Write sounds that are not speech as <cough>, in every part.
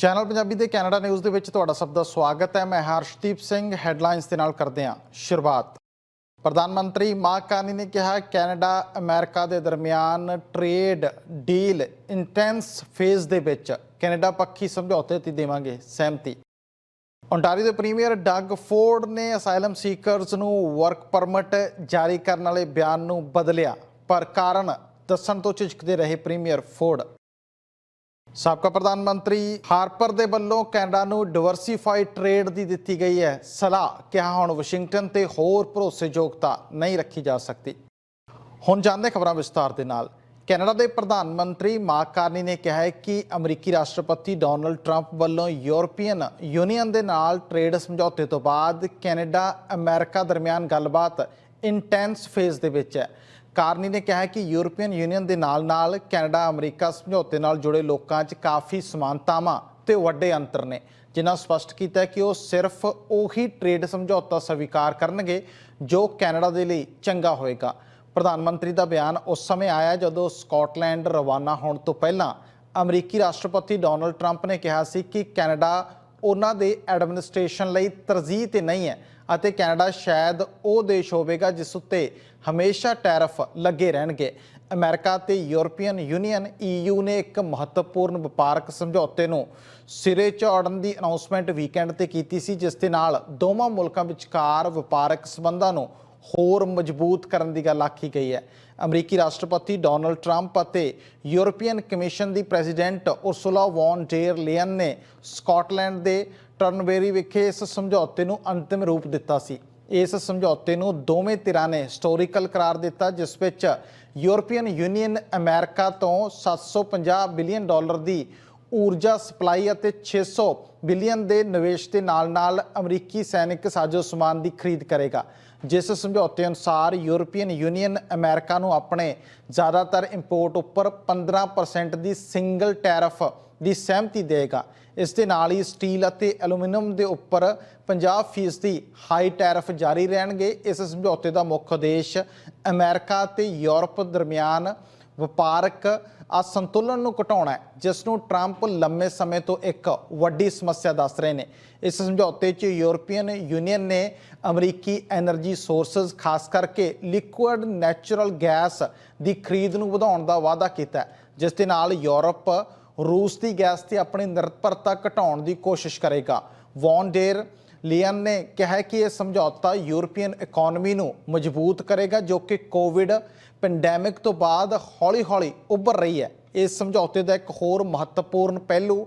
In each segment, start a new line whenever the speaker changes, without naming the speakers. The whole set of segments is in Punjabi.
ਚੈਨਲ ਪੰਜਾਬੀ ਦੇ ਕੈਨੇਡਾ ਨਿਊਜ਼ ਦੇ ਵਿੱਚ ਤੁਹਾਡਾ ਸਭ ਦਾ ਸਵਾਗਤ ਹੈ। ਮੈਂ ਹਰਸ਼ਦੀਪ ਸਿੰਘ ਹੈਡਲਾਈਨਸ ਦੇ ਨਾਲ ਕਰਦੇ ਹਾਂ ਸ਼ੁਰੂਆਤ। ਪ੍ਰਧਾਨ ਮੰਤਰੀ ਮਾਰਕ ਕਾਨੀ ਨੇ ਕਿਹਾ ਕੈਨੇਡਾ ਅਮਰੀਕਾ ਦੇ ਦਰਮਿਆਨ ਟ੍ਰੇਡ ਡੀਲ ਇੰਟੈਂਸ ਫੇਜ਼ ਦੇ ਵਿੱਚ ਕੈਨੇਡਾ ਪੱਖੀ ਸਮਝੌਤੇ ਤੇ ਦੇਵਾਂਗੇ ਸਹਿਮਤੀ। ਓਨਟਾਰੀਓ ਦੇ ਪ੍ਰੀਮੀਅਰ ਡੱਗ ਫੋਰਡ ਨੇ ਅਸਾਈਲਮ ਸੀਕਰਸ ਨੂੰ ਵਰਕ ਪਰਮਿਟ ਜਾਰੀ ਕਰਨ ਵਾਲੇ ਬਿਆਨ ਨੂੰ ਬਦਲਿਆ, ਪਰ ਕਾਰਨ ਦੱਸਣ ਤੋਂ ਝਿਜਕਦੇ ਰਹੇ ਪ੍ਰੀਮੀਅਰ ਫੋਰਡ ਸਾਬਕਾ ਪ੍ਰਧਾਨ ਮੰਤਰੀ ਹਾਰਪਰ ਦੇ ਵੱਲੋਂ ਕੈਨੇਡਾ ਨੂੰ ਡਿਵਰਸੀਫਾਈਡ ਟ੍ਰੇਡ ਦੀ ਦਿੱਤੀ ਗਈ ਹੈ ਸਲਾਹ। ਕਿਹਾ ਹੁਣ ਵਾਸ਼ਿੰਗਟਨ ਤੇ ਹੋਰ ਭਰੋਸੇਯੋਗਤਾ ਨਹੀਂ ਰੱਖੀ ਜਾ ਸਕਦੀ। ਹੁਣ ਜਾਣਦੇ ਖਬਰਾਂ ਵਿਸਤਾਰ ਦੇ ਨਾਲ। ਕੈਨੇਡਾ ਦੇ ਪ੍ਰਧਾਨ ਮੰਤਰੀ ਮਾਰਕ ਕਾਰਨੀ ਨੇ ਕਿਹਾ ਹੈ ਕਿ ਅਮਰੀਕੀ ਰਾਸ਼ਟਰਪਤੀ ਡੋਨਲਡ ਟਰੰਪ ਵੱਲੋਂ ਯੂਰਪੀਅਨ ਯੂਨੀਅਨ ਦੇ ਨਾਲ ਟ੍ਰੇਡ ਸਮਝੌਤੇ ਤੋਂ ਬਾਅਦ ਕੈਨੇਡਾ ਅਮਰੀਕਾ ਦਰਮਿਆਨ ਗੱਲਬਾਤ ਇੰਟੈਂਸ ਫੇਜ਼ ਦੇ ਵਿੱਚ ਹੈ। ਕਾਰਨੀ ਨੇ ਕਿਹਾ ਕਿ ਯੂਰਪੀਅਨ ਯੂਨੀਅਨ ਦੇ ਨਾਲ-ਨਾਲ ਕੈਨੇਡਾ, ਅਮਰੀਕਾ ਸਮਝੌਤੇ ਨਾਲ ਜੁੜੇ ਲੋਕਾਂ 'ਚ ਕਾਫੀ ਸਮਾਨਤਾਵਾਂ ਤੇ ਵੱਡੇ ਅੰਤਰ ਨੇ, ਜਿਨ੍ਹਾਂ ਸਪਸ਼ਟ ਕੀਤਾ ਕਿ ਉਹ ਸਿਰਫ ਉਹੀ ਟ੍ਰੇਡ ਸਮਝੌਤਾ ਸਵੀਕਾਰ ਕਰਨਗੇ ਜੋ ਕੈਨੇਡਾ ਦੇ ਲਈ ਚੰਗਾ ਹੋਏਗਾ। ਪ੍ਰਧਾਨ ਮੰਤਰੀ ਦਾ ਬਿਆਨ ਉਸ ਸਮੇਂ ਆਇਆ ਜਦੋਂ ਸਕਾਟਲੈਂਡ ਰਵਾਨਾ ਹੋਣ ਤੋਂ ਪਹਿਲਾਂ ਅਮਰੀਕੀ ਰਾਸ਼ਟਰਪਤੀ ਡੋਨਲਡ ਟਰੰਪ ਨੇ ਕਿਹਾ ਸੀ ਕਿ ਕੈਨੇਡਾ ਉਹਨਾਂ ਦੇ ਐਡਮਿਨਿਸਟ੍ਰੇਸ਼ਨ ਲਈ ਤਰਜੀਹ ਤੇ ਨਹੀਂ ਹੈ ਅਤੇ ਕੈਨੇਡਾ ਸ਼ਾਇਦ ਉਹ ਦੇਸ਼ ਹੋਵੇਗਾ ਜਿਸ ਉੱਤੇ ਹਮੇਸ਼ਾ ਟੈਰਫ ਲੱਗੇ ਰਹਿਣਗੇ। ਅਮਰੀਕਾ ਤੇ ਯੂਰਪੀਅਨ ਯੂਨੀਅਨ EU ਨੇ ਇੱਕ ਮਹੱਤਵਪੂਰਨ ਵਪਾਰਕ ਸਮਝੌਤੇ ਨੂੰ ਸਿਰੇ ਚਾੜਨ ਦੀ ਅਨਾਉਂਸਮੈਂਟ ਵੀਕਐਂਡ ਤੇ ਕੀਤੀ ਸੀ, ਜਿਸ ਦੇ ਨਾਲ ਦੋਵਾਂ ਮੁਲਕਾਂ ਵਿਚਕਾਰ ਵਪਾਰਕ ਸਬੰਧਾਂ ਨੂੰ ਹੋਰ ਮਜ਼ਬੂਤ ਕਰਨ ਦੀ ਗੱਲ ਆਖੀ ਗਈ ਹੈ। ਅਮਰੀਕੀ ਰਾਸ਼ਟਰਪਤੀ ਡੋਨਲਡ ਟਰੰਪ ਅਤੇ ਯੂਰਪੀਅਨ ਕਮਿਸ਼ਨ ਦੀ president Ursula von der Leyen ਨੇ ਸਕਾਟਲੈਂਡ ਦੇ ਟਰਨਬੇਰੀ ਵਿਖੇ ਇਸ ਸਮਝੌਤੇ ਨੂੰ ਅੰਤਿਮ ਰੂਪ ਦਿੱਤਾ ਸੀ। ਇਸ ਸਮਝੌਤੇ ਨੂੰ ਦੋਵੇਂ ਧਿਰਾਂ ਨੇ ਹਿਸਟੋਰੀਕਲ ਕਰਾਰ ਦਿੱਤਾ, ਜਿਸ ਵਿੱਚ ਯੂਰਪੀਅਨ ਯੂਨੀਅਨ ਅਮਰੀਕਾ ਤੋਂ 750 ਬਿਲੀਅਨ ਡਾਲਰ ਦੀ ਊਰਜਾ ਸਪਲਾਈ ਅਤੇ 600 ਬਿਲੀਅਨ ਦੇ ਨਿਵੇਸ਼ ਦੇ ਨਾਲ-ਨਾਲ ਅਮਰੀਕੀ ਸੈਨਿਕ ਸਾਜ਼ੋ ਸਮਾਨ ਦੀ ਖਰੀਦ ਕਰੇਗਾ। ਜਿਸ ਸਮਝੌਤੇ ਅਨੁਸਾਰ ਯੂਰਪੀਅਨ ਯੂਨੀਅਨ ਅਮਰੀਕਾ ਨੂੰ ਆਪਣੇ ਜ਼ਿਆਦਾਤਰ ਇੰਪੋਰਟ ਉੱਪਰ 15% ਦੀ ਸਿੰਗਲ ਟੈਰਿਫ ਦੀ ਸਹਿਮਤੀ ਦੇਵੇਗਾ। ਇਸ ਦੇ ਨਾਲ ਹੀ ਸਟੀਲ ਅਤੇ ਐਲੂਮੀਨੀਅਮ ਦੇ ਉੱਪਰ 50 ਫੀਸਦੀ ਹਾਈ ਟੈਰਫ ਜਾਰੀ ਰਹਿਣਗੇ। ਇਸ ਸਮਝੌਤੇ ਦਾ ਮੁੱਖ ਉਦੇਸ਼ ਅਮਰੀਕਾ ਤੇ ਯੂਰਪ ਦਰਮਿਆਨ ਵਪਾਰਕ ਅਸੰਤੁਲਨ ਨੂੰ ਘਟਾਉਣਾ ਹੈ, ਜਿਸ ਨੂੰ ਟਰੰਪ ਲੰਮੇ ਸਮੇਂ ਤੋਂ ਇੱਕ ਵੱਡੀ ਸਮੱਸਿਆ ਦੱਸ ਰਹੇ ਨੇ। ਇਸ ਸਮਝੌਤੇ 'ਚ ਯੂਰਪੀਅਨ ਯੂਨੀਅਨ ਨੇ ਅਮਰੀਕੀ એનર્ਜੀ ਸੋਰਸਸ ਖਾਸ ਕਰਕੇ ਲਿਕੁਇਡ ਨੈਚੁਰਲ ਗੈਸ ਦੀ ਖਰੀਦ ਨੂੰ ਵਧਾਉਣ ਦਾ ਵਾਅਦਾ ਕੀਤਾ ਜਿਸ ਦੇ ਨਾਲ ਯੂਰਪ ਰੂਸ ਦੀ ਗੈਸ ਤੇ ਆਪਣੀ ਨਿਰਭਰਤਾ ਘਟਾਉਣ ਦੀ ਕੋਸ਼ਿਸ਼ ਕਰੇਗਾ। ਵੌਨ ਡੇਰ ਲੀਅਨ ਨੇ ਕਿਹਾ ਕਿ ਇਹ ਸਮਝੌਤਾ ਯੂਰਪੀਅਨ ਇਕਨੋਮੀ ਨੂੰ ਮਜ਼ਬੂਤ ਕਰੇਗਾ, ਜੋ ਕਿ ਕੋਵਿਡ ਪੈਂਡੈਮਿਕ ਤੋਂ ਬਾਅਦ ਹੌਲੀ-ਹੌਲੀ ਉੱਭਰ ਰਹੀ ਹੈ। ਇਸ ਸਮਝੌਤੇ ਦਾ ਇੱਕ ਹੋਰ ਮਹੱਤਵਪੂਰਨ ਪਹਿਲੂ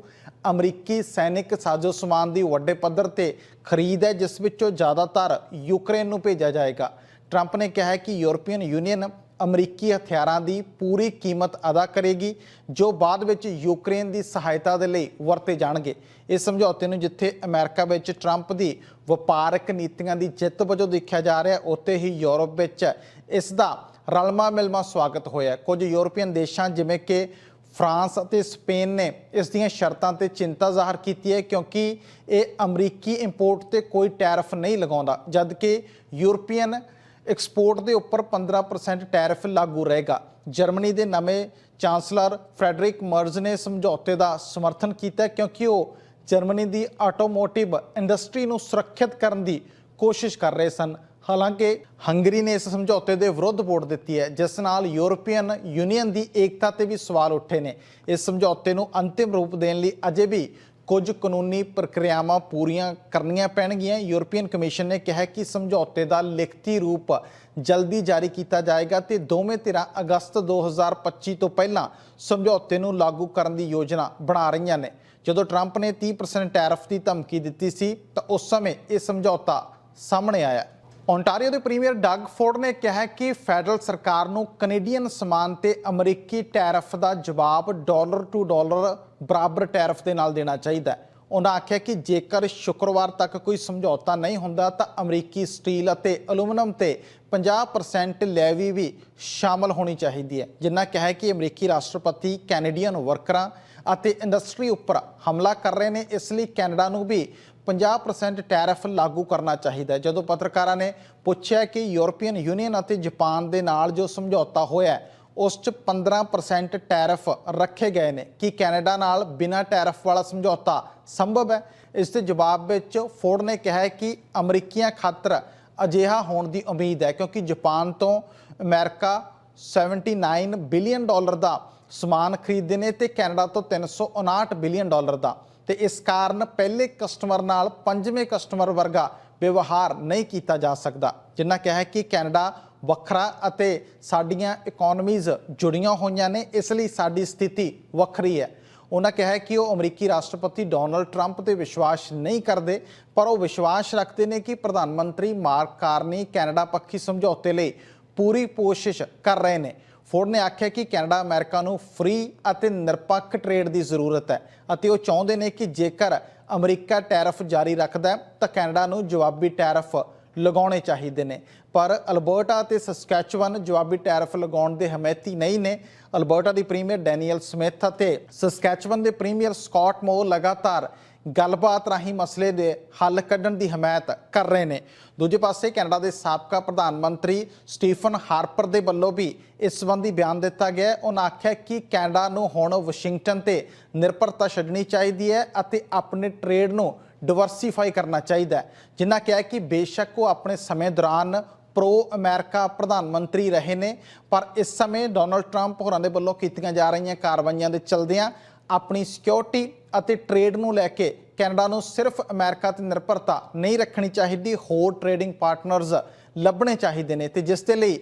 ਅਮਰੀਕੀ ਸੈਨਿਕ ਸਾਜ਼ੋ ਸਮਾਨ ਦੀ ਵੱਡੇ ਪੱਧਰ ਤੇ ਖਰੀਦ ਹੈ, ਜਿਸ ਵਿੱਚੋਂ ਜ਼ਿਆਦਾਤਰ ਯੂਕਰੇਨ ਨੂੰ ਭੇਜਿਆ ਜਾਏਗਾ। ਟਰੰਪ ਨੇ ਕਿਹਾ ਕਿ ਯੂਰਪੀਅਨ ਯੂਨੀਅਨ ਅਮਰੀਕੀ ਹਥਿਆਰਾਂ ਦੀ ਪੂਰੀ ਕੀਮਤ ਅਦਾ ਕਰੇਗੀ, ਜੋ ਬਾਅਦ ਵਿੱਚ ਯੂਕਰੇਨ ਦੀ ਸਹਾਇਤਾ ਦੇ ਲਈ ਵਰਤੇ ਜਾਣਗੇ। ਇਸ ਸਮਝੌਤੇ ਨੂੰ ਜਿੱਥੇ ਅਮਰੀਕਾ ਵਿੱਚ ਟਰੰਪ ਦੀ ਵਪਾਰਕ ਨੀਤੀਆਂ ਦੀ ਜਿੱਤ ਵਜੋਂ ਦੇਖਿਆ ਜਾ ਰਿਹਾ, ਉੱਥੇ ਹੀ ਯੂਰਪ ਵਿੱਚ ਇਸ ਦਾ ਰਲਮਾ ਮਿਲਮਾ ਸਵਾਗਤ ਹੋਇਆ ਕੁਝ ਯੂਰਪੀਅਨ ਦੇਸ਼ਾਂ ਜਿਵੇਂ ਕਿ ਫਰਾਂਸ ਅਤੇ ਸਪੇਨ ਨੇ ਇਸ ਦੀਆਂ ਸ਼ਰਤਾਂ ਤੇ ਚਿੰਤਾ ਜ਼ਾਹਰ ਕੀਤੀ ਹੈ, ਕਿਉਂਕਿ ਇਹ ਅਮਰੀਕੀ ਇੰਪੋਰਟ ਤੇ ਕੋਈ ਟੈਰਿਫ ਨਹੀਂ ਲਗਾਉਂਦਾ, ਜਦਕਿ ਯੂਰਪੀਅਨ ਐਕਸਪੋਰਟ ਦੇ ਉੱਪਰ 15% ਟੈਰਿਫ ਲਾਗੂ ਰਹੇਗਾ। ਜਰਮਨੀ ਦੇ ਨਵੇਂ ਚਾਂਸਲਰ ਫ੍ਰੈਡਰਿਕ ਮਰਜ਼ ਨੇ ਸਮਝੌਤੇ ਦਾ ਸਮਰਥਨ ਕੀਤਾ ਕਿਉਂਕਿ ਉਹ ਜਰਮਨੀ ਦੀ ਆਟੋਮੋਟਿਵ ਇੰਡਸਟਰੀ ਨੂੰ ਸੁਰੱਖਿਅਤ ਕਰਨ ਦੀ ਕੋਸ਼ਿਸ਼ ਕਰ ਰਹੇ ਸਨ। ਹਾਲਾਂਕਿ ਹੰਗਰੀ ਨੇ ਇਸ ਸਮਝੌਤੇ ਦੇ ਵਿਰੁੱਧ ਵੋਟ ਦਿੱਤੀ ਹੈ, ਜਿਸ ਨਾਲ ਯੂਰਪੀਅਨ ਯੂਨੀਅਨ ਦੀ ਏਕਤਾ ਤੇ ਵੀ ਸਵਾਲ ਉੱਠੇ ਨੇ। ਇਸ ਸਮਝੌਤੇ ਨੂੰ ਅੰਤਿਮ ਰੂਪ ਦੇਣ ਲਈ ਅਜੇ ਵੀ ਕੁਝ ਕਾਨੂੰਨੀ ਪ੍ਰਕਿਰਿਆਵਾਂ ਪੂਰੀਆਂ ਕਰਨੀਆਂ ਪੈਣਗੀਆਂ। ਯੂਰਪੀਅਨ ਕਮਿਸ਼ਨ ਨੇ ਕਿਹਾ ਕਿ ਸਮਝੌਤੇ ਦਾ ਲਿਖਤੀ ਰੂਪ ਜਲਦੀ ਜਾਰੀ ਕੀਤਾ ਜਾਏਗਾ ਤੇ ਦੋਵੇਂ ਧਿਰਾਂ ਅਗਸਤ 2025 ਤੋਂ ਪਹਿਲਾਂ ਸਮਝੌਤੇ ਨੂੰ ਲਾਗੂ ਕਰਨ ਦੀ ਯੋਜਨਾ ਬਣਾ ਰਹੀਆਂ ਨੇ। ਜਦੋਂ ਟਰੰਪ ਨੇ 30% ਟੈਰਿਫ ਦੀ ਧਮਕੀ ਦਿੱਤੀ ਸੀ ਤਾਂ ਉਸ ਸਮੇਂ ਇਹ ਸਮਝੌਤਾ ਸਾਹਮਣੇ ਆਇਆ। ਓਨਟਾਰੀਓ ਦੇ ਪ੍ਰੀਮੀਅਰ ਡਗ ਫੋਰਡ ਨੇ ਕਿਹਾ ਕਿ ਫੈਡਰਲ ਸਰਕਾਰ ਨੂੰ ਕੈਨੇਡੀਅਨ ਸਮਾਨ ਤੇ ਅਮਰੀਕੀ ਟੈਰਿਫ ਦਾ ਜਵਾਬ ਡਾਲਰ ਟੂ ਡਾਲਰ ਬਰਾਬਰ ਟੈਰਿਫ ਦੇ ਨਾਲ ਦੇਣਾ ਚਾਹੀਦਾ ਹੈ। ਉਹਨਾਂ ਆਖਿਆ ਕਿ ਜੇਕਰ ਸ਼ੁੱਕਰਵਾਰ ਤੱਕ ਕੋਈ ਸਮਝੌਤਾ ਨਹੀਂ ਹੁੰਦਾ ਤਾਂ ਅਮਰੀਕੀ ਸਟੀਲ ਅਤੇ ਐਲੂਮੀਨੀਅਮ ਤੇ 50% ਲੈਵੀ ਵੀ ਸ਼ਾਮਲ ਹੋਣੀ ਚਾਹੀਦੀ ਹੈ। ਜਿੰਨਾ ਕਿਹਾ ਕਿ ਅਮਰੀਕੀ ਰਾਸ਼ਟਰਪਤੀ, ਕੈਨੇਡੀਅਨ ਵਰਕਰਾਂ ਅਤੇ ਇੰਡਸਟਰੀ ਉੱਪਰ ਹਮਲਾ ਕਰ ਰਹੇ ਨੇ, ਇਸ ਲਈ ਕੈਨੇਡਾ ਨੂੰ ਵੀ 50% ਟੈਰਿਫ ਲਾਗੂ ਕਰਨਾ ਚਾਹੀਦਾ ਜਦੋਂ ਪੱਤਰਕਾਰਾਂ ਨੇ ਪੁੱਛਿਆ ਕਿ ਯੂਰਪੀਅਨ ਯੂਨੀਅਨ ਅਤੇ ਜਾਪਾਨ ਦੇ ਨਾਲ ਜੋ ਸਮਝੌਤਾ ਹੋਇਆ ਉਸ 'ਚ 15% ਟੈਰਿਫ ਰੱਖੇ ਗਏ ਨੇ। ਕੀ ਕੈਨੇਡਾ ਨਾਲ ਬਿਨਾਂ ਟੈਰਿਫ ਵਾਲਾ ਸਮਝੌਤਾ ਸੰਭਵ ਹੈ? ਇਸ ਦੇ ਜਵਾਬ ਵਿੱਚ ਫੋਰਡ ਨੇ ਕਿਹਾ ਕਿ ਅਮਰੀਕੀਆਂ ਖਾਤਰ ਅਜਿਹਾ ਹੋਣ ਦੀ ਉਮੀਦ ਹੈ, ਕਿਉਂਕਿ ਜਾਪਾਨ ਤੋਂ ਅਮਰੀਕਾ 79 ਬਿਲੀਅਨ ਡਾਲਰ ਦਾ ਸਮਾਨ ਖਰੀਦਦੇ ਨੇ ਤੇ ਕੈਨੇਡਾ ਤੋਂ 359 ਬਿਲੀਅਨ ਡਾਲਰ ਦਾ ਤੇ ਇਸ ਕਾਰਨ ਪਹਿਲੇ ਕਸਟਮਰ ਨਾਲ ਪੰਜਵੇਂ ਕਸਟਮਰ ਵਰਗਾ ਵਿਵਹਾਰ ਨਹੀਂ ਕੀਤਾ ਜਾ ਸਕਦਾ ਜਿਨ੍ਹਾਂ ਕਿਹਾ ਹੈ ਕਿ ਕੈਨੇਡਾ ਵੱਖਰਾ ਅਤੇ ਸਾਡੀਆਂ ਇਕਨੋਮੀਜ਼ ਜੁੜੀਆਂ ਹੋਈਆਂ ਨੇ, ਇਸ ਲਈ ਸਾਡੀ ਸਥਿਤੀ ਵੱਖਰੀ ਹੈ। ਉਹਨਾਂ ਕਿਹਾ ਹੈ ਕਿ ਉਹ ਅਮਰੀਕੀ ਰਾਸ਼ਟਰਪਤੀ ਡੋਨਲਡ ਟਰੰਪ ਤੇ ਵਿਸ਼ਵਾਸ ਨਹੀਂ ਕਰਦੇ, ਪਰ ਉਹ ਵਿਸ਼ਵਾਸ ਰੱਖਦੇ ਨੇ ਕਿ ਪ੍ਰਧਾਨ ਮੰਤਰੀ ਮਾਰਕ ਕਾਰਨੀ ਕੈਨੇਡਾ ਪੱਖੀ ਸਮਝੌਤੇ ਲਈ ਪੂਰੀ ਕੋਸ਼ਿਸ਼ ਕਰ ਰਹੇ ਨੇ। ਫੋਰਡ ਨੇ ਆਖਿਆ ਕਿ ਕੈਨੇਡਾ, ਅਮਰੀਕਾ ਨੂੰ ਫ੍ਰੀ ਅਤੇ ਨਿਰਪੱਖ ਟ੍ਰੇਡ ਦੀ ਜ਼ਰੂਰਤ ਹੈ ਅਤੇ ਉਹ ਚਾਹੁੰਦੇ ਨੇ ਕਿ ਜੇਕਰ ਅਮਰੀਕਾ ਟੈਰਫ ਜਾਰੀ ਰੱਖਦਾ ਤਾਂ ਕੈਨੇਡਾ ਨੂੰ ਜਵਾਬੀ ਟੈਰਫ ਲਗਾਉਣੇ ਚਾਹੀਦੇ ਨੇ। ਪਰ ਅਲਬਰਟਾ ਤੇ ਸਸਕੈਚਵਨ ਜਵਾਬੀ ਟੈਰਫ ਲਗਾਉਣ ਦੇ ਹਮਾਇਤੀ ਨਹੀਂ ਨੇ। ਅਲਬਰਟਾ ਦੀ ਪ੍ਰੀਮੀਅਰ ਡੈਨੀਅਲ ਸਮਿਥ ਅਤੇ ਸਸਕੈਚਵਨ ਦੇ ਪ੍ਰੀਮੀਅਰ ਸਕਾਟ ਮੋ ਲਗਾਤਾਰ ਗੱਲਬਾਤ ਰਾਹੀਂ ਮਸਲੇ ਦੇ ਹੱਲ ਕੱਢਣ ਦੀ ਹਮਾਇਤ ਕਰ ਰਹੇ ਨੇ। ਦੂਜੇ ਪਾਸੇ ਕੈਨੇਡਾ ਦੇ ਸਾਬਕਾ ਪ੍ਰਧਾਨ ਮੰਤਰੀ ਸਟੀਫਨ ਹਾਰਪਰ ਦੇ ਵੱਲੋਂ ਵੀ ਇਸ ਸੰਬੰਧੀ ਬਿਆਨ ਦਿੱਤਾ ਗਿਆ ਉਹਨਾਂ ਆਖਿਆ ਕਿ ਕੈਨੇਡਾ ਨੂੰ ਹੁਣ ਵਾਸ਼ਿੰਗਟਨ ਤੇ ਨਿਰਭਰਤਾ ਛੱਡਣੀ ਚਾਹੀਦੀ ਹੈ ਅਤੇ ਆਪਣੇ ਟ੍ਰੇਡ ਨੂੰ ਡਿਵਰਸੀਫਾਈ ਕਰਨਾ ਚਾਹੀਦਾ ਹੈ। ਜਿਨ੍ਹਾਂ ਕਿਹਾ ਕਿ ਬੇਸ਼ੱਕ ਉਹ ਆਪਣੇ ਸਮੇਂ ਦੌਰਾਨ ਪ੍ਰੋ ਅਮਰੀਕਾ ਪ੍ਰਧਾਨ ਮੰਤਰੀ ਰਹੇ ਨੇ, ਪਰ ਇਸ ਸਮੇਂ ਡੋਨਲਡ ਟਰੰਪ ਹੋਰਾਂ ਦੇ ਵੱਲੋਂ ਕੀਤੀਆਂ ਜਾ ਰਹੀਆਂ ਕਾਰਵਾਈਆਂ ਦੇ ਚਲਦਿਆਂ ਆਪਣੀ ਸਿਕਿਉਰਿਟੀ ਅਤੇ ਟ੍ਰੇਡ ਨੂੰ ਲੈ ਕੇ ਕੈਨੇਡਾ ਨੂੰ ਸਿਰਫ ਅਮਰੀਕਾ ਤੇ ਨਿਰਭਰਤਾ ਨਹੀਂ ਰੱਖਣੀ ਚਾਹੀਦੀ, ਹੋਰ ਟ੍ਰੇਡਿੰਗ ਪਾਰਟਨਰਸ ਲੱਭਣੇ ਚਾਹੀਦੇ ਨੇ ਤੇ ਜਿਸ ਦੇ ਲਈ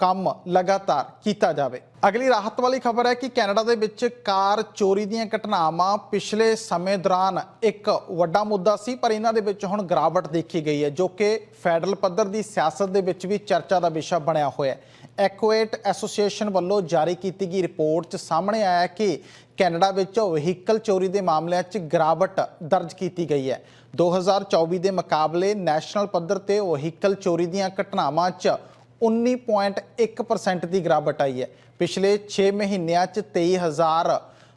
ਕੰਮ ਲਗਾਤਾਰ ਕੀਤਾ ਜਾਵੇ। ਅਗਲੀ ਰਾਹਤ ਵਾਲੀ ਖਬਰ ਹੈ ਕਿ ਕੈਨੇਡਾ ਦੇ ਵਿੱਚ ਕਾਰ ਚੋਰੀ ਦੀਆਂ ਘਟਨਾਵਾਂ ਪਿਛਲੇ ਸਮੇਂ ਦੌਰਾਨ ਇੱਕ ਵੱਡਾ ਮੁੱਦਾ ਸੀ, ਪਰ ਇਹਨਾਂ ਦੇ ਵਿੱਚ ਹੁਣ ਗਿਰਾਵਟ ਦੇਖੀ ਗਈ ਹੈ, ਜੋ ਕਿ ਫੈਡਰਲ ਪੱਧਰ ਦੀ ਸਿਆਸਤ ਦੇ ਵਿੱਚ ਵੀ ਚਰਚਾ ਦਾ ਵਿਸ਼ਾ ਬਣਿਆ ਹੋਇਆ ਹੈ। ਐਕੁਏਟ ਐਸੋਸੀਏਸ਼ਨ ਵੱਲੋਂ ਜਾਰੀ ਕੀਤੀ ਗਈ ਰਿਪੋਰਟ 'ਚ ਸਾਹਮਣੇ ਆਇਆ ਕਿ ਕੈਨੇਡਾ ਵਿੱਚ ਵਹੀਕਲ ਚੋਰੀ ਦੇ ਮਾਮਲਿਆਂ 'ਚ ਗਿਰਾਵਟ ਦਰਜ ਕੀਤੀ ਗਈ ਹੈ। 2024 ਦੇ ਮੁਕਾਬਲੇ ਨੈਸ਼ਨਲ ਪੱਧਰ ਤੇ ਵਹੀਕਲ ਚੋਰੀ ਦੀਆਂ ਘਟਨਾਵਾਂ 'ਚ 19.1% ਦੀ ਗਿਰਾਵਟ ਆਈ ਹੈ। ਪਿਛਲੇ 6 ਮਹੀਨਿਆਂ 'ਚ 23000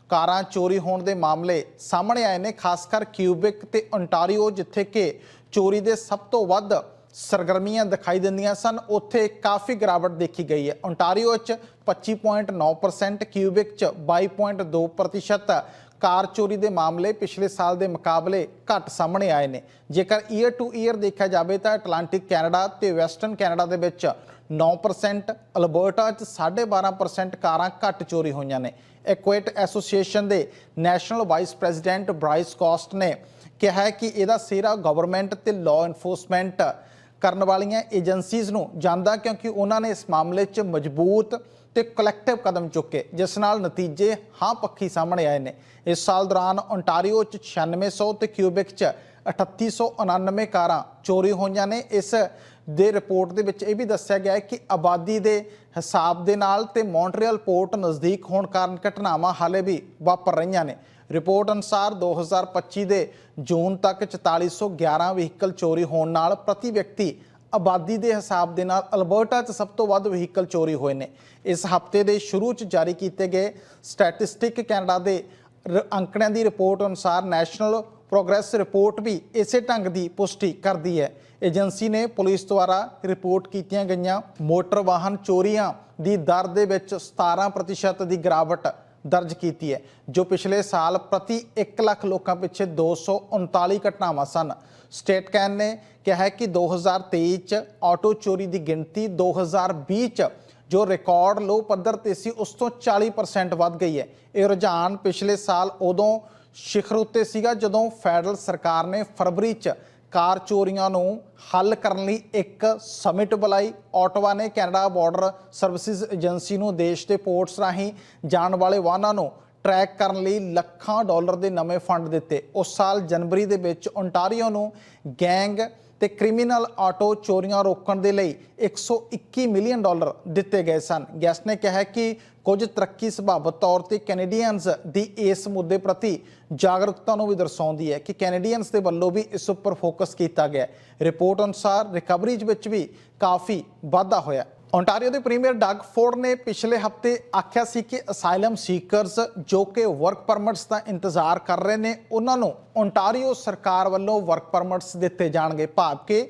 ਕਾਰਾਂ ਚੋਰੀ ਹੋਣ ਦੇ ਮਾਮਲੇ ਸਾਹਮਣੇ ਆਏ ਨੇ, ਖਾਸ ਕਰ ਕਿਊਬਿਕ ਤੇ ਓਨਟਾਰੀਓ ਜਿੱਥੇ ਕਿ ਚੋਰੀ ਦੇ ਸਭ ਤੋਂ ਵੱਧ ਸਰਗਰਮੀਆਂ ਦਿਖਾਈ ਦਿੰਦੀਆਂ ਸਨ। ਉੱਥੇ ਕਾਫੀ ਗਿਰਾਵਟ ਦੇਖੀ ਗਈ ਹੈ। ਓਨਟਾਰੀਓ 'ਚ 25.9% ਕਿਊਬਿਕ 'ਚ 22.2% ਕਾਰ ਚੋਰੀ ਦੇ ਮਾਮਲੇ ਪਿਛਲੇ ਸਾਲ ਦੇ ਮੁਕਾਬਲੇ ਘੱਟ ਸਾਹਮਣੇ ਆਏ ਨੇ। ਜੇਕਰ ਈਅਰ ਟੂ ਈਅਰ ਦੇਖਿਆ ਜਾਵੇ ਤਾਂ ਐਟਲਾਂਟਿਕ ਕੈਨੇਡਾ ਤੇ ਵੈਸਟਰਨ ਕੈਨੇਡਾ ਦੇ ਵਿੱਚ 9% ਅਲਬਰਟਾ 'ਚ 12.5% ਕਾਰਾਂ ਘੱਟ ਚੋਰੀ ਹੋਈਆਂ ਨੇ। ਐਕੁਏਟ ਐਸੋਸੀਏਸ਼ਨ ਦੇ national vice president Bryce Cast ਨੇ ਕਿਹਾ ਹੈ ਕਿ ਇਹਦਾ ਸਿਹਰਾ ਗਵਰਨਮੈਂਟ ਤੇ ਲਾਅ ਐਨਫੋਰਸਮੈਂਟ ਕਰਨ ਵਾਲੀਆਂ ਏਜੰਸੀਜ਼ ਨੂੰ ਜਾਂਦਾ ਕਿਉਂਕਿ ਉਹਨਾਂ ਨੇ ਇਸ ਮਾਮਲੇ 'ਚ ਮਜ਼ਬੂਤ ਤੇ ਕਲੈਕਟਿਵ ਕਦਮ ਚੁੱਕੇ, ਜਿਸ ਨਾਲ ਨਤੀਜੇ ਹਾਂ ਪੱਖੀ ਸਾਹਮਣੇ ਆਏ ਨੇ। ਇਸ ਸਾਲ ਦੌਰਾਨ ਓਨਟਾਰੀਓ 'ਚ 9600 ਤੇ ਕਿਊਬਿਕ 'ਚ 3899 ਕਾਰਾਂ ਚੋਰੀ ਹੋਈਆਂ ਨੇ। ਇਸ ਦੇ ਰਿਪੋਰਟ ਦੇ ਵਿੱਚ ਇਹ ਵੀ ਦੱਸਿਆ ਗਿਆ ਹੈ ਕਿ ਆਬਾਦੀ ਦੇ ਹਿਸਾਬ ਦੇ ਨਾਲ ਤੇ ਮੌਂਟਰੀਅਲ ਪੋਰਟ ਨਜ਼ਦੀਕ ਹੋਣ ਕਾਰਨ ਘਟਨਾਵਾਂ ਹਾਲੇ ਵੀ ਵਾਪਰ ਰਹੀਆਂ ਨੇ। ਰਿਪੋਰਟ ਅਨੁਸਾਰ 2025 ਦੇ ਜੂਨ ਤੱਕ 4411 ਵਹੀਕਲ ਚੋਰੀ ਹੋਣ ਨਾਲ ਪ੍ਰਤੀ ਵਿਅਕਤੀ ਆਬਾਦੀ ਦੇ ਹਿਸਾਬ ਦੇ ਨਾਲ ਅਲਬਰਟਾ 'ਚ ਸਭ ਤੋਂ ਵੱਧ ਵਹੀਕਲ ਚੋਰੀ ਹੋਏ ਨੇ। ਇਸ ਹਫ਼ਤੇ ਦੇ ਸ਼ੁਰੂ 'ਚ ਜਾਰੀ ਕੀਤੇ ਗਏ ਸਟੈਟਿਸਟਿਕ ਕੈਨੇਡਾ ਦੇ ਅੰਕੜਿਆਂ ਦੀ ਰਿਪੋਰਟ ਅਨੁਸਾਰ ਨੈਸ਼ਨਲ ਪ੍ਰੋਗਰੈਸ ਰਿਪੋਰਟ ਵੀ ਇਸੇ ਢੰਗ ਦੀ ਪੁਸ਼ਟੀ ਕਰਦੀ ਹੈ। ਏਜੰਸੀ ਨੇ ਪੁਲਿਸ ਦੁਆਰਾ ਰਿਪੋਰਟ ਕੀਤੀਆਂ ਗਈਆਂ ਮੋਟਰ ਵਾਹਨ ਚੋਰੀਆਂ ਦੀ ਦਰ ਦੇ ਵਿੱਚ 17% ਦੀ ਗਿਰਾਵਟ ਦਰਜ ਕੀਤੀ ਹੈ, ਜੋ ਪਿਛਲੇ ਸਾਲ ਪ੍ਰਤੀ 1 ਲੱਖ ਲੋਕਾਂ ਪਿੱਛੇ 239 ਘਟਨਾਵਾਂ ਸਨ। ਸਟੇਟ ਕੈਨ ਨੇ ਕਿਹਾ ਹੈ ਕਿ 2023 ਚ ਆਟੋ ਚੋਰੀ ਦੀ ਗਿਣਤੀ 2020 ਚ, ਜੋ ਰਿਕਾਰਡ ਲੋ ਪੱਧਰ ਤੇ ਸੀ, ਉਸ ਤੋਂ 40% ਵੱਧ ਗਈ ਹੈ। ਇਹ ਰੁਝਾਨ ਪਿਛਲੇ ਸਾਲ ਉਦੋਂ ਸਿਖਰ ਉੱਤੇ ਸੀਗਾ, ਜਦੋਂ ਫੈਡਰਲ ਸਰਕਾਰ ਨੇ ਫਰਵਰੀ ਚ ਕਾਰ ਚੋਰੀਆਂ ਨੂੰ ਹੱਲ ਕਰਨ ਲਈ ਇੱਕ ਸਮਿਟ ਬੁਲਾਈ। ਆਟੋਵਾ ਨੇ ਕੈਨੇਡਾ ਬਾਰਡਰ ਸਰਵਿਸਿਜ਼ ਏਜੰਸੀ ਨੂੰ ਦੇਸ਼ ਦੇ ਪੋਰਟਸ ਰਾਹੀਂ ਜਾਣ ਵਾਲੇ ਵਾਹਨਾਂ ਨੂੰ ਟਰੈਕ ਕਰਨ ਲਈ ਲੱਖਾਂ ਡਾਲਰ ਦੇ ਨਵੇਂ ਫੰਡ ਦਿੱਤੇ। ਉਸ ਸਾਲ ਜਨਵਰੀ ਦੇ ਵਿੱਚ ਓਨਟਾਰੀਓ ਨੂੰ ਗੈਂਗ ਤੇ ਕ੍ਰਿਮੀਨਲ ਆਟੋ ਚੋਰੀਆਂ ਰੋਕਣ ਦੇ ਲਈ 121 ਮਿਲੀਅਨ ਡਾਲਰ ਦਿੱਤੇ ਗਏ ਸਨ। ਗੈਸਟ ਨੇ ਕਿਹਾ ਕਿ ਕੁਝ ਤਰੱਕੀ ਸੁਭਾਵਿਕ ਤੌਰ ਤੇ ਕੈਨੇਡੀਅਨਸ ਦੀ ਇਸ ਮੁੱਦੇ ਪ੍ਰਤੀ ਜਾਗਰੂਕਤਾ ਨੂੰ ਵੀ ਦਰਸਾਉਂਦੀ ਹੈ ਕਿ ਕੈਨੇਡੀਅਨਸ ਦੇ ਵੱਲੋਂ ਵੀ ਇਸ ਉੱਪਰ ਫੋਕਸ ਕੀਤਾ ਗਿਆ ਰਿਪੋਰਟ ਅਨੁਸਾਰ ਰਿਕਵਰੀਜ਼ ਵਿੱਚ ਵੀ ਕਾਫੀ ਵਾਧਾ ਹੋਇਆ ਓਨਟਾਰੀਓ ਦੇ ਪ੍ਰੀਮੀਅਰ ਡਗ ਫੋਰਡ ਨੇ ਪਿਛਲੇ ਹਫ਼ਤੇ ਆਖਿਆ ਸੀ ਕਿ ਅਸਾਈਲਮ ਸੀਕਰਸ ਜੋ ਕਿ ਵਰਕ ਪਰਮਿਟਸ ਦਾ ਇੰਤਜ਼ਾਰ ਕਰ ਰਹੇ ਨੇ, ਉਹਨਾਂ ਨੂੰ ਓਨਟਾਰੀਓ ਸਰਕਾਰ ਵੱਲੋਂ ਵਰਕ ਪਰਮਿਟਸ ਦਿੱਤੇ ਜਾਣਗੇ, ਭਾਵ ਕਿ